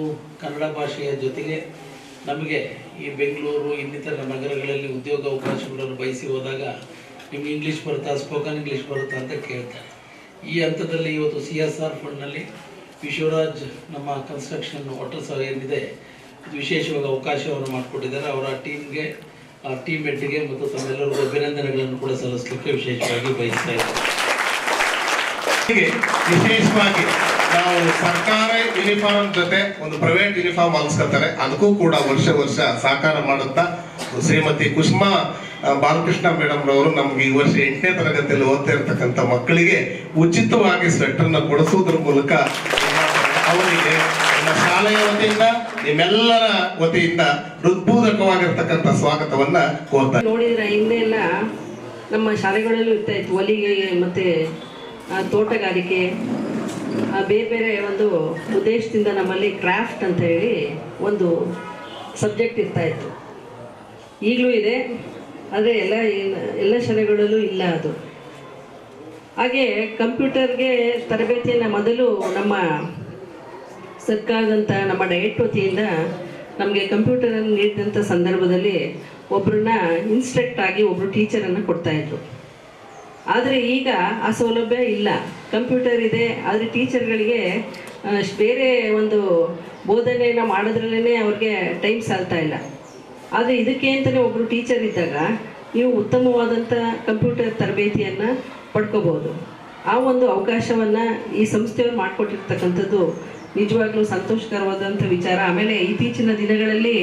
Speaker 6: ಕನ್ನಡ ಭಾಷೆಯ ಜೊತೆಗೆ ನಮಗೆ ಈ ಬೆಂಗಳೂರು, ಇನ್ನಿತರ ನಗರಗಳಲ್ಲಿ ಉದ್ಯೋಗ ಅವಕಾಶಗಳನ್ನು ಬಯಸಿ ಹೋದಾಗ ನಿಮ್ಗೆ ಇಂಗ್ಲೀಷ್ ಬರುತ್ತಾ ಸ್ಪೋಕನ್ ಇಂಗ್ಲೀಷ್ ಬರುತ್ತಾ ಅಂತ ಕೇಳ್ತಾರೆ. ಈ ಹಂತದಲ್ಲಿ ಇವತ್ತು ಸಿ ಎಸ್ ಆರ್ ಫಂಡ್ನಲ್ಲಿ ವಿಶ್ವರಾಜ್ ನಮ್ಮ ಕನ್ಸ್ಟ್ರಕ್ಷನ್ ವಾಟರ್ ಸಹ ಏನಿದೆ ವಿಶೇಷವಾಗಿ ಅವಕಾಶವನ್ನು ಮಾಡಿಕೊಟ್ಟಿದ್ದಾರೆ. ಅವರ ಟೀಮ್ಗೆ ಆ ಟೀಮ್ ಮೆಟ್ಟಿಗೆ ಮತ್ತು ತಮ್ಮೆಲ್ಲರಿಗೂ ಅಭಿನಂದನೆಗಳನ್ನು ಕೂಡ ಸಲ್ಲಿಸಲಿಕ್ಕೆ ವಿಶೇಷವಾಗಿ ಬಯಸ್ತಾ ಇದ್ದಾರೆ
Speaker 2: ವಿಶೇಷವಾಗಿ ನಾವು ಸರ್ಕಾರ ಯೂನಿಫಾರ್ಮ್ ಜೊತೆ ಒಂದು ಪ್ರೈವೇಟ್ ಯೂನಿಫಾರ್ಮ್ ಹಾಕ್ಸ್ಕೊತಾರೆ ಅದಕ್ಕೂ ಕೂಡ ವರ್ಷ ವರ್ಷ ಸಹಕಾರ ಮಾಡುತ್ತಾ ಶ್ರೀಮತಿ ಕುಸುಮಾ ಆ, ಬಾಲಕೃಷ್ಣ ಮೇಡಮ್ ರವರು ನಮ್ಗೆ ಈ ವರ್ಷ ಎಂಟನೇ ತರಗತಿಯಲ್ಲಿ ಓದ್ತಾ ಇರ್ತಕ್ಕಂಥ ಮಕ್ಕಳಿಗೆ ಉಚಿತವಾಗಿ ಸ್ವೆಟರ್ನ ಕೊಡಿಸೋದ್ರ ಮೂಲಕ ಅವರಿಗೆ ನಮ್ಮ ಶಾಲೆಯ ವತಿಯಿಂದ, ನಿಮ್ಮೆಲ್ಲರ ವತಿಯಿಂದ ಹೃದ್ಭೂತಕವಾಗಿರ್ತಕ್ಕಂಥ ಸ್ವಾಗತವನ್ನ ಕೋರ್ತಾರೆ
Speaker 7: ನೋಡಿದ್ರೆ ಹಿಂದೆ ಎಲ್ಲ ನಮ್ಮ ಶಾಲೆಗಳಲ್ಲೂ ಇರ್ತಾ ಇತ್ತು ಹೊಲಿಗೆ ಮತ್ತೆ ತೋಟಗಾರಿಕೆ ಬೇರೆ ಬೇರೆ ಒಂದು ಉದ್ದೇಶದಿಂದ ನಮ್ಮಲ್ಲಿ ಕ್ರಾಫ್ಟ್ ಅಂತ ಹೇಳಿ ಒಂದು ಸಬ್ಜೆಕ್ಟ್ ಇರ್ತಾ ಇತ್ತು. ಈಗಲೂ ಇದೆ. ಆದರೆ ಎಲ್ಲ ಏನು, ಎಲ್ಲ ಶಾಲೆಗಳಲ್ಲೂ ಇಲ್ಲ ಅದು. ಹಾಗೆ ಕಂಪ್ಯೂಟರ್ಗೆ ತರಬೇತಿಯನ್ನು ಮೊದಲು ನಮ್ಮ ಸರ್ಕಾರದಂಥ ನಮ್ಮ ಡಯಟ್ ವತಿಯಿಂದ ನಮಗೆ ಕಂಪ್ಯೂಟರನ್ನು ನೀಡಿದಂಥ ಸಂದರ್ಭದಲ್ಲಿ ಒಬ್ಬರನ್ನ ಇನ್ಸ್ಟ್ರಕ್ಟ್ ಆಗಿ ಒಬ್ಬರು ಟೀಚರನ್ನು ಕೊಡ್ತಾಯಿದ್ರು ಆದರೆ ಈಗ ಆ ಸೌಲಭ್ಯ ಇಲ್ಲ. ಕಂಪ್ಯೂಟರ್ ಇದೆ, ಆದರೆ ಟೀಚರ್ಗಳಿಗೆ ಬೇರೆ ಒಂದು ಬೋಧನೆಯನ್ನು ಮಾಡೋದ್ರಲ್ಲೇ ಅವ್ರಿಗೆ ಟೈಮ್ ಸಾಲ್ತಾ ಇಲ್ಲ. ಆದರೆ ಇದಕ್ಕೆ ಅಂತಲೇ ಒಬ್ಬರು ಟೀಚರ್ ಇದ್ದಾಗ ನೀವು ಉತ್ತಮವಾದಂಥ ಕಂಪ್ಯೂಟರ್ ತರಬೇತಿಯನ್ನು ಪಡ್ಕೋಬೋದು ಆ ಒಂದು ಅವಕಾಶವನ್ನು ಈ ಸಂಸ್ಥೆಯವರು ಮಾಡಿಕೊಟ್ಟಿರ್ತಕ್ಕಂಥದ್ದು ನಿಜವಾಗ್ಲೂ ಸಂತೋಷಕರವಾದಂಥ ವಿಚಾರ. ಆಮೇಲೆ ಇತ್ತೀಚಿನ ದಿನಗಳಲ್ಲಿ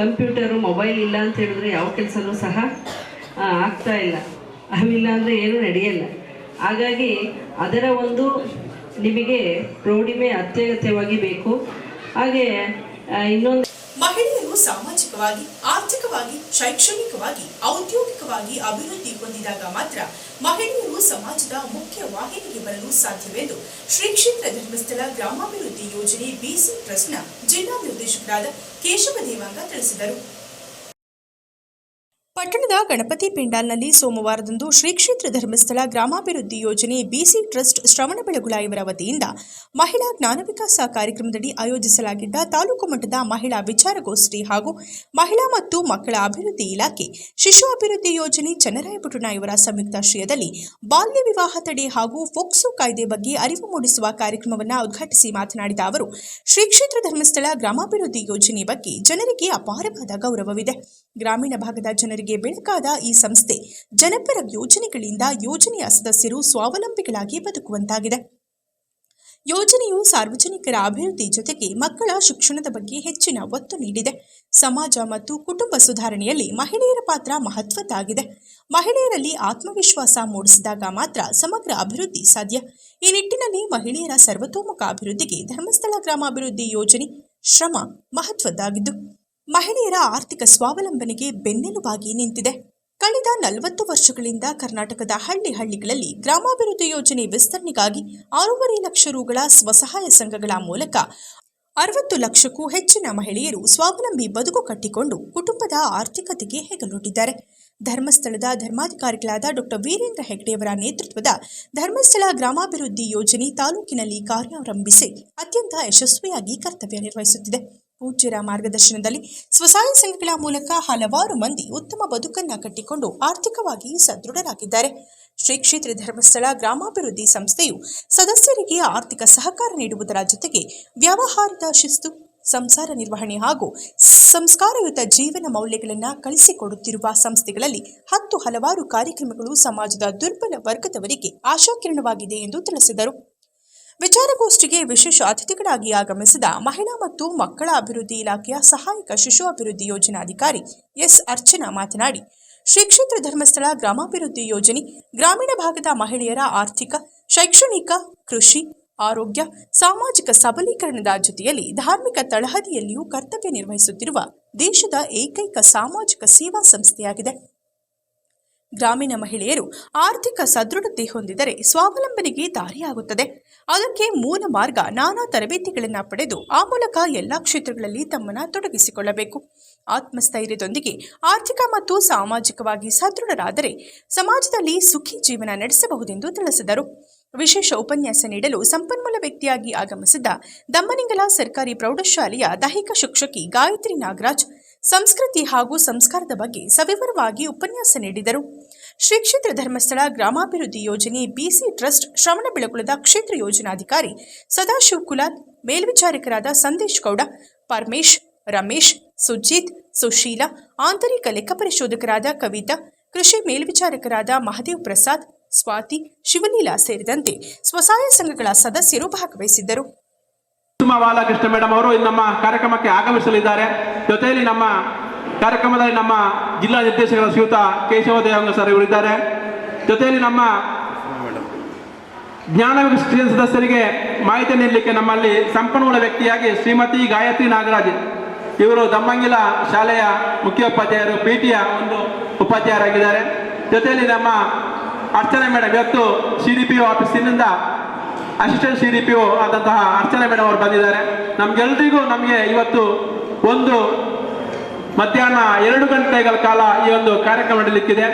Speaker 7: ಕಂಪ್ಯೂಟರು ಮೊಬೈಲ್ ಇಲ್ಲ ಅಂತ ಹೇಳಿದ್ರೆ ಯಾವ ಕೆಲಸನೂ ಸಹ ಆಗ್ತಾ ಇಲ್ಲ. ಅವಿಲ್ಲ ಅಂದರೆ ಏನೂ ನಡೆಯಲ್ಲ. ಹಾಗಾಗಿ ಅದರ ಒಂದು ನಿಮಗೆ ಪ್ರೌಢಿಮೆ ಅತ್ಯಗತ್ಯವಾಗಿ ಬೇಕು. ಹಾಗೆ ಇನ್ನೊಂದು
Speaker 1: ಮಹಿಳೆಯರು ಸಾಮಾಜಿಕವಾಗಿ, ಆರ್ಥಿಕವಾಗಿ, ಶೈಕ್ಷಣಿಕವಾಗಿ, ಔದ್ಯೋಗಿಕವಾಗಿ ಅಭಿವೃದ್ಧಿ ಹೊಂದಿದಾಗ ಮಾತ್ರ ಮಹಿಳೆಯರು ಸಮಾಜದ ಮುಖ್ಯ ವಾಹಿನಿಗೆ ಬರಲು ಸಾಧ್ಯವೆಂದು ಶ್ರೀ ಕ್ಷೇತ್ರ ಧರ್ಮಸ್ಥಳ ಗ್ರಾಮಾಭಿವೃದ್ಧಿ ಯೋಜನೆ ಬಿಸಿ ಟ್ರಸ್ಟ್ನ ಜಿಲ್ಲಾ ನಿರ್ದೇಶಕರಾದ ಕೇಶವ ದೇವಾಂಗ ತಿಳಿಸಿದರು. ಪಟ್ಟಣದ ಗಣಪತಿ ಪೆಂಡಾಲ್ನಲ್ಲಿ ಸೋಮವಾರದಂದು ಶ್ರೀ ಕ್ಷೇತ್ರ ಧರ್ಮಸ್ಥಳ ಗ್ರಾಮಾಭಿವೃದ್ಧಿ ಯೋಜನೆ ಬಿಸಿ ಟ್ರಸ್ಟ್ ಶ್ರವಣಬೆಳಗುಳ ಇವರ ವತಿಯಿಂದ ಮಹಿಳಾ ಜ್ಞಾನ ವಿಕಾಸ ಕಾರ್ಯಕ್ರಮದಡಿ ಆಯೋಜಿಸಲಾಗಿದ್ದ ತಾಲೂಕು ಮಟ್ಟದ ಮಹಿಳಾ ವಿಚಾರಗೋಷ್ಠಿ ಹಾಗೂ ಮಹಿಳಾ ಮತ್ತು ಮಕ್ಕಳ ಅಭಿವೃದ್ಧಿ ಇಲಾಖೆ ಶಿಶು ಅಭಿವೃದ್ಧಿ ಯೋಜನೆ ಚನ್ನರಾಯಪಟ್ಟಣ ಇವರ ಸಂಯುಕ್ತಾಶ್ರಯದಲ್ಲಿ ಬಾಲ್ಯ ವಿವಾಹ ತಡೆ ಹಾಗೂ ಫೋಕ್ಸೋ ಕಾಯ್ದೆ ಬಗ್ಗೆ ಅರಿವು ಮೂಡಿಸುವ ಕಾರ್ಯಕ್ರಮವನ್ನು ಉದ್ಘಾಟಿಸಿ ಮಾತನಾಡಿದ ಅವರು, ಶ್ರೀ ಕ್ಷೇತ್ರ ಧರ್ಮಸ್ಥಳ ಗ್ರಾಮಾಭಿವೃದ್ಧಿ ಯೋಜನೆ ಬಗ್ಗೆ ಜನರಿಗೆ ಅಪಾರವಾದ ಗೌರವವಿದೆ. ಗ್ರಾಮೀಣ ಭಾಗದ ಜನರಿಗೆ ಬೆಳಕಾದ ಈ ಸಂಸ್ಥೆ, ಜನಪರ ಯೋಜನೆಗಳಿಂದ ಯೋಜನೆಯ ಸದಸ್ಯರು ಸ್ವಾವಲಂಬಿಗಳಾಗಿ ಬದುಕುವಂತಾಗಿದೆ. ಯೋಜನೆಯು ಸಾರ್ವಜನಿಕರ ಅಭಿವೃದ್ಧಿ ಜೊತೆಗೆ ಮಕ್ಕಳ ಶಿಕ್ಷಣದ ಬಗ್ಗೆ ಹೆಚ್ಚಿನ ಒತ್ತು ನೀಡಿದೆ. ಸಮಾಜ ಮತ್ತು ಕುಟುಂಬ ಸುಧಾರಣೆಯಲ್ಲಿ ಮಹಿಳೆಯರ ಪಾತ್ರ ಮಹತ್ವದ್ದಾಗಿದೆ. ಮಹಿಳೆಯರಲ್ಲಿ ಆತ್ಮವಿಶ್ವಾಸ ಮೂಡಿಸಿದಾಗ ಮಾತ್ರ ಸಮಗ್ರ ಅಭಿವೃದ್ಧಿ ಸಾಧ್ಯ. ಈ ನಿಟ್ಟಿನಲ್ಲಿ ಮಹಿಳೆಯರ ಸರ್ವತೋಮುಖ ಅಭಿವೃದ್ಧಿಗೆ ಧರ್ಮಸ್ಥಳ ಗ್ರಾಮಾಭಿವೃದ್ಧಿ ಯೋಜನೆ ಶ್ರಮ ಮಹತ್ವದ್ದಾಗಿದ್ದು ಮಹಿಳೆಯರ ಆರ್ಥಿಕ ಸ್ವಾವಲಂಬನೆಗೆ ಬೆನ್ನೆಲುಬಾಗಿ ನಿಂತಿದೆ. ಕಳೆದ ನಲವತ್ತು ವರ್ಷಗಳಿಂದ ಕರ್ನಾಟಕದ ಹಳ್ಳಿ ಹಳ್ಳಿಗಳಲ್ಲಿ ಗ್ರಾಮಾಭಿವೃದ್ಧಿ ಯೋಜನೆ ವಿಸ್ತರಣೆಗಾಗಿ ಆರೂವರೆ ಲಕ್ಷ ರುಗಳ ಸ್ವಸಹಾಯ ಸಂಘಗಳ ಮೂಲಕ ಅರವತ್ತು ಲಕ್ಷಕ್ಕೂ ಹೆಚ್ಚಿನ ಮಹಿಳೆಯರು ಸ್ವಾವಲಂಬಿ ಬದುಕು ಕಟ್ಟಿಕೊಂಡು ಕುಟುಂಬದ ಆರ್ಥಿಕತೆಗೆ ಹೆಗಲೊಡ್ಡಿದ್ದಾರೆ. ಧರ್ಮಸ್ಥಳದ ಧರ್ಮಾಧಿಕಾರಿಗಳಾದ ಡಾಕ್ಟರ್ ವೀರೇಂದ್ರ ಹೆಗ್ಡೆಯವರ ನೇತೃತ್ವದ ಧರ್ಮಸ್ಥಳ ಗ್ರಾಮಾಭಿವೃದ್ಧಿ ಯೋಜನೆ ತಾಲೂಕಿನಲ್ಲಿ ಕಾರ್ಯಾರಂಭಿಸಿ ಅತ್ಯಂತ ಯಶಸ್ವಿಯಾಗಿ ಕರ್ತವ್ಯ ನಿರ್ವಹಿಸುತ್ತಿದೆ. ಪೂಜ್ಯರ ಮಾರ್ಗದರ್ಶನದಲ್ಲಿ ಸ್ವಸಹಾಯ ಸಂಘಗಳ ಮೂಲಕ ಹಲವಾರು ಮಂದಿ ಉತ್ತಮ ಬದುಕನ್ನ ಕಟ್ಟಿಕೊಂಡು ಆರ್ಥಿಕವಾಗಿ ಸದೃಢರಾಗಿದ್ದಾರೆ. ಶ್ರೀ ಕ್ಷೇತ್ರ ಧರ್ಮಸ್ಥಳ ಗ್ರಾಮಾಭಿವೃದ್ಧಿ ಸಂಸ್ಥೆಯು ಸದಸ್ಯರಿಗೆ ಆರ್ಥಿಕ ಸಹಕಾರ ನೀಡುವುದರ ಜೊತೆಗೆ ವ್ಯವಹಾರದ ಶಿಸ್ತು, ಸಂಸಾರ ನಿರ್ವಹಣೆ ಹಾಗೂ ಸಂಸ್ಕಾರಯುತ ಜೀವನ ಮೌಲ್ಯಗಳನ್ನು ಕಳಿಸಿಕೊಡುತ್ತಿರುವ ಸಂಸ್ಥೆಗಳಲ್ಲಿ ಹತ್ತು ಹಲವಾರು ಕಾರ್ಯಕ್ರಮಗಳು ಸಮಾಜದ ದುರ್ಬಲ ವರ್ಗದವರಿಗೆ ಆಶಾಕಿರಣವಾಗಿದೆ ಎಂದು ತಿಳಿಸಿದರು. ವಿಚಾರಗೋಷ್ಠಿಗೆ ವಿಶೇಷ ಅತಿಥಿಗಳಾಗಿ ಆಗಮಿಸಿದ ಮಹಿಳಾ ಮತ್ತು ಮಕ್ಕಳ ಅಭಿವೃದ್ಧಿ ಇಲಾಖೆಯ ಸಹಾಯಕ ಶಿಶು ಅಭಿವೃದ್ಧಿ ಯೋಜನಾಧಿಕಾರಿ ಎಸ್ ಅರ್ಚನಾ ಮಾತನಾಡಿ, ಶ್ರೀ ಕ್ಷೇತ್ರ ಧರ್ಮಸ್ಥಳ ಗ್ರಾಮಾಭಿವೃದ್ಧಿ ಯೋಜನೆ ಗ್ರಾಮೀಣ ಭಾಗದ ಮಹಿಳೆಯರ ಆರ್ಥಿಕ, ಶೈಕ್ಷಣಿಕ, ಕೃಷಿ, ಆರೋಗ್ಯ, ಸಾಮಾಜಿಕ ಸಬಲೀಕರಣದ ಜೊತೆಯಲ್ಲಿ ಧಾರ್ಮಿಕ ತಳಹದಿಯಲ್ಲಿಯೂ ಕರ್ತವ್ಯ ನಿರ್ವಹಿಸುತ್ತಿರುವ ದೇಶದ ಏಕೈಕ ಸಾಮಾಜಿಕ ಸೇವಾ ಸಂಸ್ಥೆಯಾಗಿದೆ. ಗ್ರಾಮೀಣ ಮಹಿಳೆಯರು ಆರ್ಥಿಕ ಸದೃಢತೆ ಹೊಂದಿದರೆ ಸ್ವಾವಲಂಬನೆಗೆ ದಾರಿಯಾಗುತ್ತದೆ. ಅದಕ್ಕೆ ಮೂಲ ಮಾರ್ಗ ನಾನಾ ತರಬೇತಿಗಳನ್ನು ಪಡೆದು ಆ ಮೂಲಕ ಎಲ್ಲ ಕ್ಷೇತ್ರಗಳಲ್ಲಿ ತಮ್ಮನ್ನು ತೊಡಗಿಸಿಕೊಳ್ಳಬೇಕು. ಆತ್ಮಸ್ಥೈರ್ಯದೊಂದಿಗೆ ಆರ್ಥಿಕ ಮತ್ತು ಸಾಮಾಜಿಕವಾಗಿ ಸದೃಢರಾದರೆ ಸಮಾಜದಲ್ಲಿ ಸುಖಿ ಜೀವನ ನಡೆಸಬಹುದೆಂದು ತಿಳಿಸಿದರು. ವಿಶೇಷ ಉಪನ್ಯಾಸ ನೀಡಲು ಸಂಪನ್ಮೂಲ ವ್ಯಕ್ತಿಯಾಗಿ ಆಗಮಿಸಿದ್ದ ದಮ್ಮನಿಂಗಲ ಸರ್ಕಾರಿ ಪ್ರೌಢಶಾಲೆಯ ದೈಹಿಕ ಶಿಕ್ಷಕಿ ಗಾಯತ್ರಿ ನಾಗರಾಜ್ ಸಂಸ್ಕೃತಿ ಹಾಗೂ ಸಂಸ್ಕಾರದ ಬಗ್ಗೆ ಸವಿವರವಾಗಿ ಉಪನ್ಯಾಸ ನೀಡಿದರು. ಶ್ರೀ ಕ್ಷೇತ್ರ ಧರ್ಮಸ್ಥಳ ಗ್ರಾಮಾಭಿವೃದ್ಧಿ ಯೋಜನೆ ಬಿಸಿ ಟ್ರಸ್ಟ್ ಶ್ರವಣಬೆಳಗೊಳದ ಕ್ಷೇತ್ರ ಯೋಜನಾಧಿಕಾರಿ ಸದಾಶಿವ ಕುಲಾಲ್, ಮೇಲ್ವಿಚಾರಕರಾದ ಸಂದೇಶ್ ಗೌಡ, ಪರಮೇಶ್, ರಮೇಶ್, ಸುಜಿತ್, ಸುಶೀಲ, ಆಂತರಿಕ ಲೆಕ್ಕ ಪರಿಶೋಧಕರಾದ ಕವಿತಾ, ಕೃಷಿ ಮೇಲ್ವಿಚಾರಕರಾದ ಮಹದೇವ್ ಪ್ರಸಾದ್, ಸ್ವಾತಿ, ಶಿವಲೀಲಾ ಸೇರಿದಂತೆ ಸ್ವಸಹಾಯ ಸಂಘಗಳ ಸದಸ್ಯರು ಭಾಗವಹಿಸಿದ್ದರು.
Speaker 8: ಸುಮಾ ಬಾಲಕೃಷ್ಣ ಮೇಡಮ್ ಅವರು ನಮ್ಮ ಕಾರ್ಯಕ್ರಮಕ್ಕೆ ಆಗಮಿಸಲಿದ್ದಾರೆ. ಜೊತೆಯಲ್ಲಿ ನಮ್ಮ ಕಾರ್ಯಕ್ರಮದಲ್ಲಿ ನಮ್ಮ ಜಿಲ್ಲಾ ನಿರ್ದೇಶಕರ ಶ್ರೀಯುತ ಕೇಶವ ದೇವಂಗ ಸರ್ ಇವರಿದ್ದಾರೆ ಜೊತೆಯಲ್ಲಿ ನಮ್ಮ ಜ್ಞಾನ ವಿಕಸನ ಸದಸ್ಯರಿಗೆ ಮಾಹಿತಿ ನೀಡಲಿಕ್ಕೆ ನಮ್ಮಲ್ಲಿ ಸಂಪನ್ಮೂಲ ವ್ಯಕ್ತಿಯಾಗಿ ಶ್ರೀಮತಿ ಗಾಯತ್ರಿ ನಾಗರಾಜ್. ಇವರು ದಮ್ಮಂಗಿಲ ಶಾಲೆಯ ಮುಖ್ಯೋಪಾಧ್ಯಾಯರು, ಪಿಟಿಯ ಒಂದು ಉಪಾಧ್ಯಾಯರಾಗಿದ್ದಾರೆ. ಜೊತೆಯಲ್ಲಿ ನಮ್ಮ ಅರ್ಚನಾ ಮೇಡಮ್ ಇವತ್ತು ಸಿ ಆಫೀಸಿನಿಂದ ಅಸಿಸ್ಟೆಂಟ್ ಸಿ ಡಿ ಪಿ ಆದಂತಹ ಅರ್ಚನಾ ಮೇಡಮ್ ಅವರು ಬಂದಿದ್ದಾರೆ. ನಮ್ಗೆಲ್ರಿಗೂ ನಮಗೆ ಇವತ್ತು ಒಂದು ಮಧ್ಯಾಹ್ನ ಎರಡು ಗಂಟೆಗಳ ಕಾಲ ಈ ಒಂದು ಕಾರ್ಯಕ್ರಮ ನಡೀಲಿಕ್ಕಿದೆ.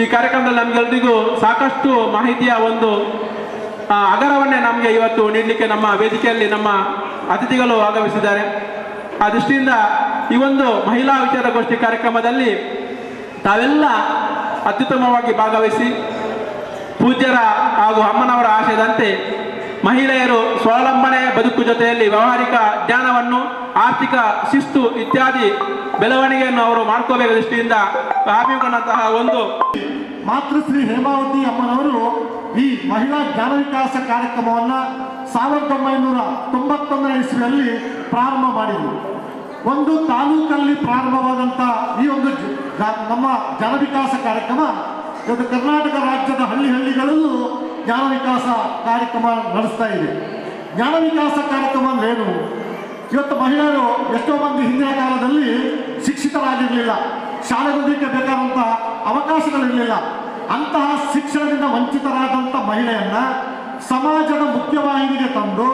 Speaker 8: ಈ ಕಾರ್ಯಕ್ರಮದಲ್ಲಿ ನಮ್ಗೆಲ್ರಿಗೂ ಸಾಕಷ್ಟು ಮಾಹಿತಿಯ ಒಂದು ಅಗರವನ್ನೇ ನಮಗೆ ಇವತ್ತು ನೀಡಲಿಕ್ಕೆ ನಮ್ಮ ವೇದಿಕೆಯಲ್ಲಿ ನಮ್ಮ ಅತಿಥಿಗಳು ಆಗಮಿಸಿದ್ದಾರೆ. ಆ ದೃಷ್ಟಿಯಿಂದ ಈ ಒಂದು ಮಹಿಳಾ ವಿಚಾರಗೋಷ್ಠಿ ಕಾರ್ಯಕ್ರಮದಲ್ಲಿ ತಾವೆಲ್ಲ ಅತ್ಯುತ್ತಮವಾಗಿ ಭಾಗವಹಿಸಿ ಪೂಜ್ಯರ ಹಾಗೂ ಅಮ್ಮನವರ ಆಶಯದಂತೆ ಮಹಿಳೆಯರು ಸ್ವಾವಲಂಬನೆ ಬದುಕು ಜೊತೆಯಲ್ಲಿ ವ್ಯಾವಹಾರಿಕ ಜ್ಞಾನವನ್ನು, ಆರ್ಥಿಕ ಶಿಸ್ತು ಇತ್ಯಾದಿ ಬೆಳವಣಿಗೆಯನ್ನು ಅವರು ಮಾಡ್ಕೋಬೇಕು ದೃಷ್ಟಿಯಿಂದ ಹಮ್ಮಿಕೊಂಡಂತಹ ಒಂದು
Speaker 9: ಮಾತೃಶ್ರೀ ಹೇಮಾವತಿ ಅಮ್ಮನವರು ಈ ಮಹಿಳಾ ಜ್ಞಾನ ವಿಕಾಸ ಕಾರ್ಯಕ್ರಮವನ್ನು ಸಾವಿರದ ಒಂಬೈನೂರ ತೊಂಬತ್ತೊಂದನೇ ಇಸ್ವಿಯಲ್ಲಿ ಪ್ರಾರಂಭ ಮಾಡಿದರು. ಒಂದು ತಾಲೂಕಲ್ಲಿ ಪ್ರಾರಂಭವಾದಂಥ ಈ ಒಂದು ನಮ್ಮ ಜನ ವಿಕಾಸ ಕಾರ್ಯಕ್ರಮ ಇವತ್ತು ಕರ್ನಾಟಕ ರಾಜ್ಯದ ಹಳ್ಳಿ ಹಳ್ಳಿಗಳಲ್ಲೂ ಜ್ಞಾನ ವಿಕಾಸ ಕಾರ್ಯಕ್ರಮ ನಡೆಸ್ತಾ ಇದೆ. ಜ್ಞಾನ ವಿಕಾಸ ಕಾರ್ಯಕ್ರಮ ಏನು? ಇವತ್ತು ಮಹಿಳೆಯರು ಎಷ್ಟೋ ಮಂದಿ ಹಿಂದಿನ ಕಾಲದಲ್ಲಿ ಶಿಕ್ಷಿತರಾಗಿರಲಿಲ್ಲ. ಶಾಲೆಗೋದಕ್ಕೆ ಬೇಕಾದಂತಹ ಅವಕಾಶಗಳಿರಲಿಲ್ಲ. ಅಂತಹ ಶಿಕ್ಷಣದಿಂದ ವಂಚಿತರಾದಂಥ ಮಹಿಳೆಯನ್ನ ಸಮಾಜದ ಮುಖ್ಯವಾಹಿನಿಗೆ ತಂದು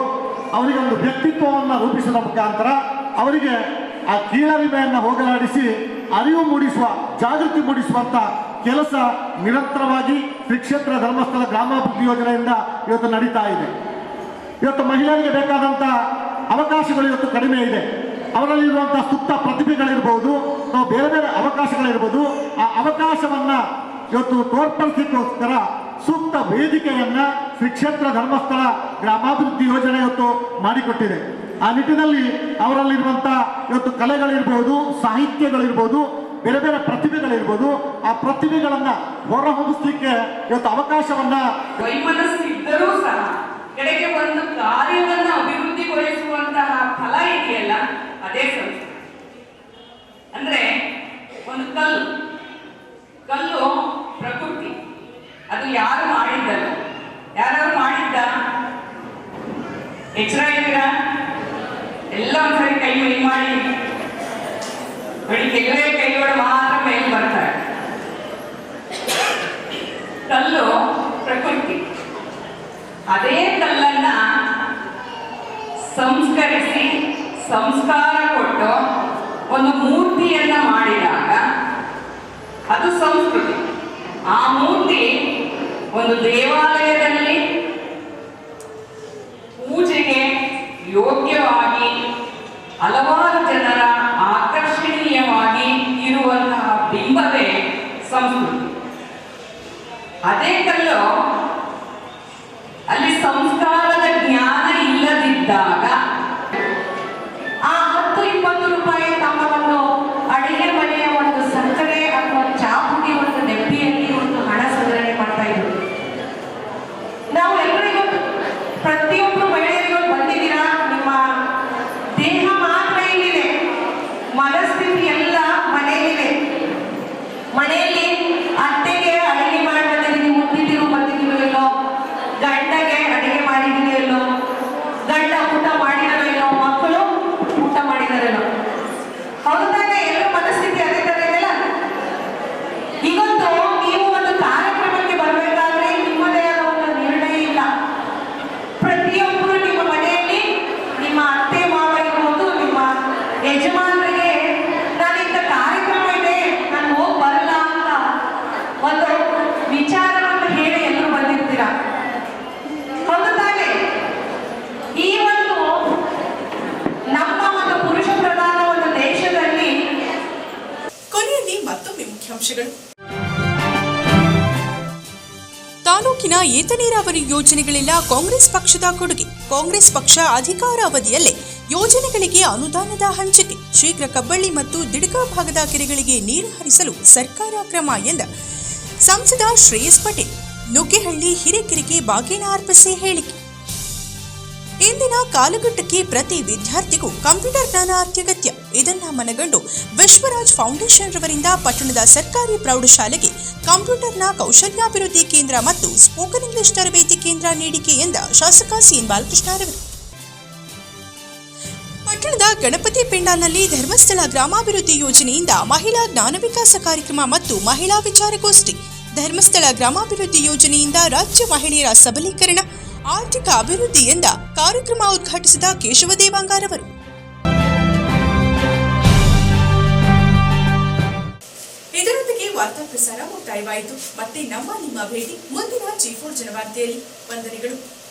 Speaker 9: ಅವರಿಗೆ ಒಂದು ವ್ಯಕ್ತಿತ್ವವನ್ನು ರೂಪಿಸುವ ಮುಖಾಂತರ ಅವರಿಗೆ ಆ ಕೀಳರಿಮೆಯನ್ನು ಹೋಗಲಾಡಿಸಿ, ಅರಿವು ಮೂಡಿಸುವ, ಜಾಗೃತಿ ಮೂಡಿಸುವಂತ ಕೆಲಸ ನಿರಂತರವಾಗಿ ಶ್ರೀ ಕ್ಷೇತ್ರ ಧರ್ಮಸ್ಥಳ ಗ್ರಾಮಾಭಿವೃದ್ಧಿ ಯೋಜನೆಯಿಂದ ಇವತ್ತು ನಡೀತಾ ಇದೆ. ಇವತ್ತು ಮಹಿಳೆಯರಿಗೆ ಬೇಕಾದಂಥ ಅವಕಾಶಗಳು ಇವತ್ತು ಕಡಿಮೆ ಇದೆ. ಅವರಲ್ಲಿರುವಂತಹ ಸುತ್ತ ಪ್ರತಿಭೆಗಳಿರ್ಬೋದು ನಾವು ಬೇರೆ ಬೇರೆ ಅವಕಾಶಗಳಿರ್ಬೋದು, ಆ ಅವಕಾಶವನ್ನ ಇವತ್ತು ತೋರ್ಪಡಿಸಲಿಕ್ಕೋಸ್ಕರ ಸೂಕ್ತ ವೇದಿಕೆಯನ್ನ ಶ್ರೀ ಕ್ಷೇತ್ರ ಧರ್ಮಸ್ಥಳ ಗ್ರಾಮಾಭಿವೃದ್ಧಿ ಯೋಜನೆ ಇವತ್ತು ಮಾಡಿಕೊಟ್ಟಿದೆ. ಆ ನಿಟ್ಟಿನಲ್ಲಿ ಅವರಲ್ಲಿರುವಂಥ ಇವತ್ತು ಕಲೆಗಳಿರ್ಬೋದು, ಸಾಹಿತ್ಯಗಳಿರ್ಬೋದು ಬೇರೆ ಬೇರೆ ಪ್ರತಿಭೆಗಳಿರ್ಬೋದು, ಆ ಪ್ರತಿಭೆಗಳನ್ನ ಹೊರಹೊಮ್ಮಿಸ್ಲಿಕ್ಕೆ ಇವತ್ತು ಅವಕಾಶವನ್ನ
Speaker 10: ವೈಮನಸ್ಸಿದ್ದರೂ ಸಹ ಕಡೆಗೆ ಒಂದು ಕಾರ್ಯವನ್ನ ಅಭಿವೃದ್ಧಿಗೊಳಿಸುವಂತಹ ಫಲ ಇದೆಯಲ್ಲ, ಅದೇ ಸಂಸ್ಕೃತಿ ಅಂದ್ರೆ ಒಂದು ಕಲ್ಲು. ಕಲ್ಲು ಪ್ರಕೃತಿ. ಅದು ಯಾರು ಮಾಡಿದ್ದಲ್ಲ? ಯಾರು ಮಾಡಿದ್ದ? ಎಚ್ಚರ ಇದ್ದೀರಾ? ಎಲ್ಲ ಒಂದ್ಸರಿ ಕೈ ಮಾಡಿ. ಬರೀ ಕೆಲವೇ ಕೈಗಳು ಮಾತ್ರ ಮೇಲೆ ಬರ್ತಾರೆ ಕಲ್ಲು ಪ್ರಕೃತಿ ಅದೇ ಕಲ್ಲನ್ನ ಸಂಸ್ಕರಿಸಿ ಸಂಸ್ಕಾರ ಕೊಟ್ಟು ಒಂದು ಮೂರ್ತಿಯನ್ನ ಮಾಡಿದಾಗ ಅದು ಸಂಸ್ಕೃತಿ. ಆ ಮೂರ್ತಿ ಒಂದು ದೇವಾಲಯದಲ್ಲಿ ಪೂಜೆಗೆ ಯೋಗ್ಯವಾಗಿ ಹಲವಾರು ಜನರ ಆಕರ್ಷಣೀಯವಾಗಿ ಇರುವಂತಹ ಬಿಂಬವೇ ಸಂಸ್ಕೃತಿ. ಅದೇ ಕಲ್ಲು ಅಲ್ಲಿ ಸಂಸ್ಕಾರದ ಜ್ಞಾನ ಇಲ್ಲದಿದ್ದಾಗ
Speaker 1: ತಾಲೂಕಿನ ಏತ ನೀರಾವರಿ ಯೋಜನೆಗಳೆಲ್ಲ ಕಾಂಗ್ರೆಸ್ ಪಕ್ಷದ ಕೊಡುಗೆ. ಕಾಂಗ್ರೆಸ್ ಪಕ್ಷ ಅಧಿಕಾರಾವಧಿಯಲ್ಲೇ ಯೋಜನೆಗಳಿಗೆ ಅನುದಾನದ ಹಂಚಿಕೆ. ಶೀಘ್ರ ಕಬ್ಬಳ್ಳಿ ಮತ್ತು ದಿಡ್ಕಾ ಭಾಗದ ಕೆರೆಗಳಿಗೆ ನೀರು ಹರಿಸಲು ಸರ್ಕಾರ ಕ್ರಮ ಎಂದ ಸಂಸದ ಶ್ರೇಯಸ್ ಪಟೇಲ್. ನುಗ್ಗೆಹಳ್ಳಿ ಹಿರೇಕೆರೆಗೆ ಬಾಗಿನ ಅರ್ಪಿಸಿ ಹೇಳಿಕೆ. ಇಂದಿನ ಕಾಲಘಟ್ಟಕ್ಕೆ ಪ್ರತಿ ವಿದ್ಯಾರ್ಥಿಗೂ ಕಂಪ್ಯೂಟರ್ ಜ್ಞಾನ ಅತ್ಯಗತ್ಯ. ಇದನ್ನ ಮನಗಂಡು ವಿಶ್ವರಾಜ್ ಫೌಂಡೇಶನ್ ರವರಿಂದ ಪಟ್ಟಣದ ಸರ್ಕಾರಿ ಪ್ರೌಢಶಾಲೆಗೆ ಕಂಪ್ಯೂಟರ್ನ ಕೌಶಲ್ಯಾಭಿವೃದ್ಧಿ ಕೇಂದ್ರ ಮತ್ತು ಸ್ಪೋಕನ್ ಇಂಗ್ಲಿಷ್ ತರಬೇತಿ ಕೇಂದ್ರ ನೀಡಿಕೆ ಎಂದ ಶಾಸಕ ಸಿಎನ್ ಬಾಲಕೃಷ್ಣರವರು ಪಟ್ಟಣದ ಗಣಪತಿ ಪೆಂಡಾಲ್ನಲ್ಲಿ ಧರ್ಮಸ್ಥಳ ಗ್ರಾಮಾಭಿವೃದ್ಧಿ ಯೋಜನೆಯಿಂದ ಮಹಿಳಾ ಜ್ಞಾನ ವಿಕಾಸ ಕಾರ್ಯಕ್ರಮ ಮತ್ತು ಮಹಿಳಾ ವಿಚಾರಗೋಷ್ಠಿ. ಧರ್ಮಸ್ಥಳ ಗ್ರಾಮಾಭಿವೃದ್ಧಿ ಯೋಜನೆಯಿಂದ ರಾಜ್ಯ ಮಹಿಳೆಯರ ಸಬಲೀಕರಣ ಆರ್ಥಿಕ ಅಭಿವೃದ್ಧಿ ಎಂದ ಕಾರ್ಯಕ್ರಮ ಉದ್ಘಾಟಿಸಿದ ಕೇಶವ ದೇವಾಂಗಾರವರು. ಇದರೊಂದಿಗೆ ವಾರ್ತಾ ಪ್ರಸಾರ ಮುಕ್ತಾಯವಾಯಿತು. ಮತ್ತೆ ನಮ್ಮ ನಿಮ್ಮ ಭೇಟಿ ಮುಂದಿನ ಚೀಫೋರ್ ಜನವಾರ್ತೆಯಲ್ಲಿ. ವಂದನೆಗಳು ಿ.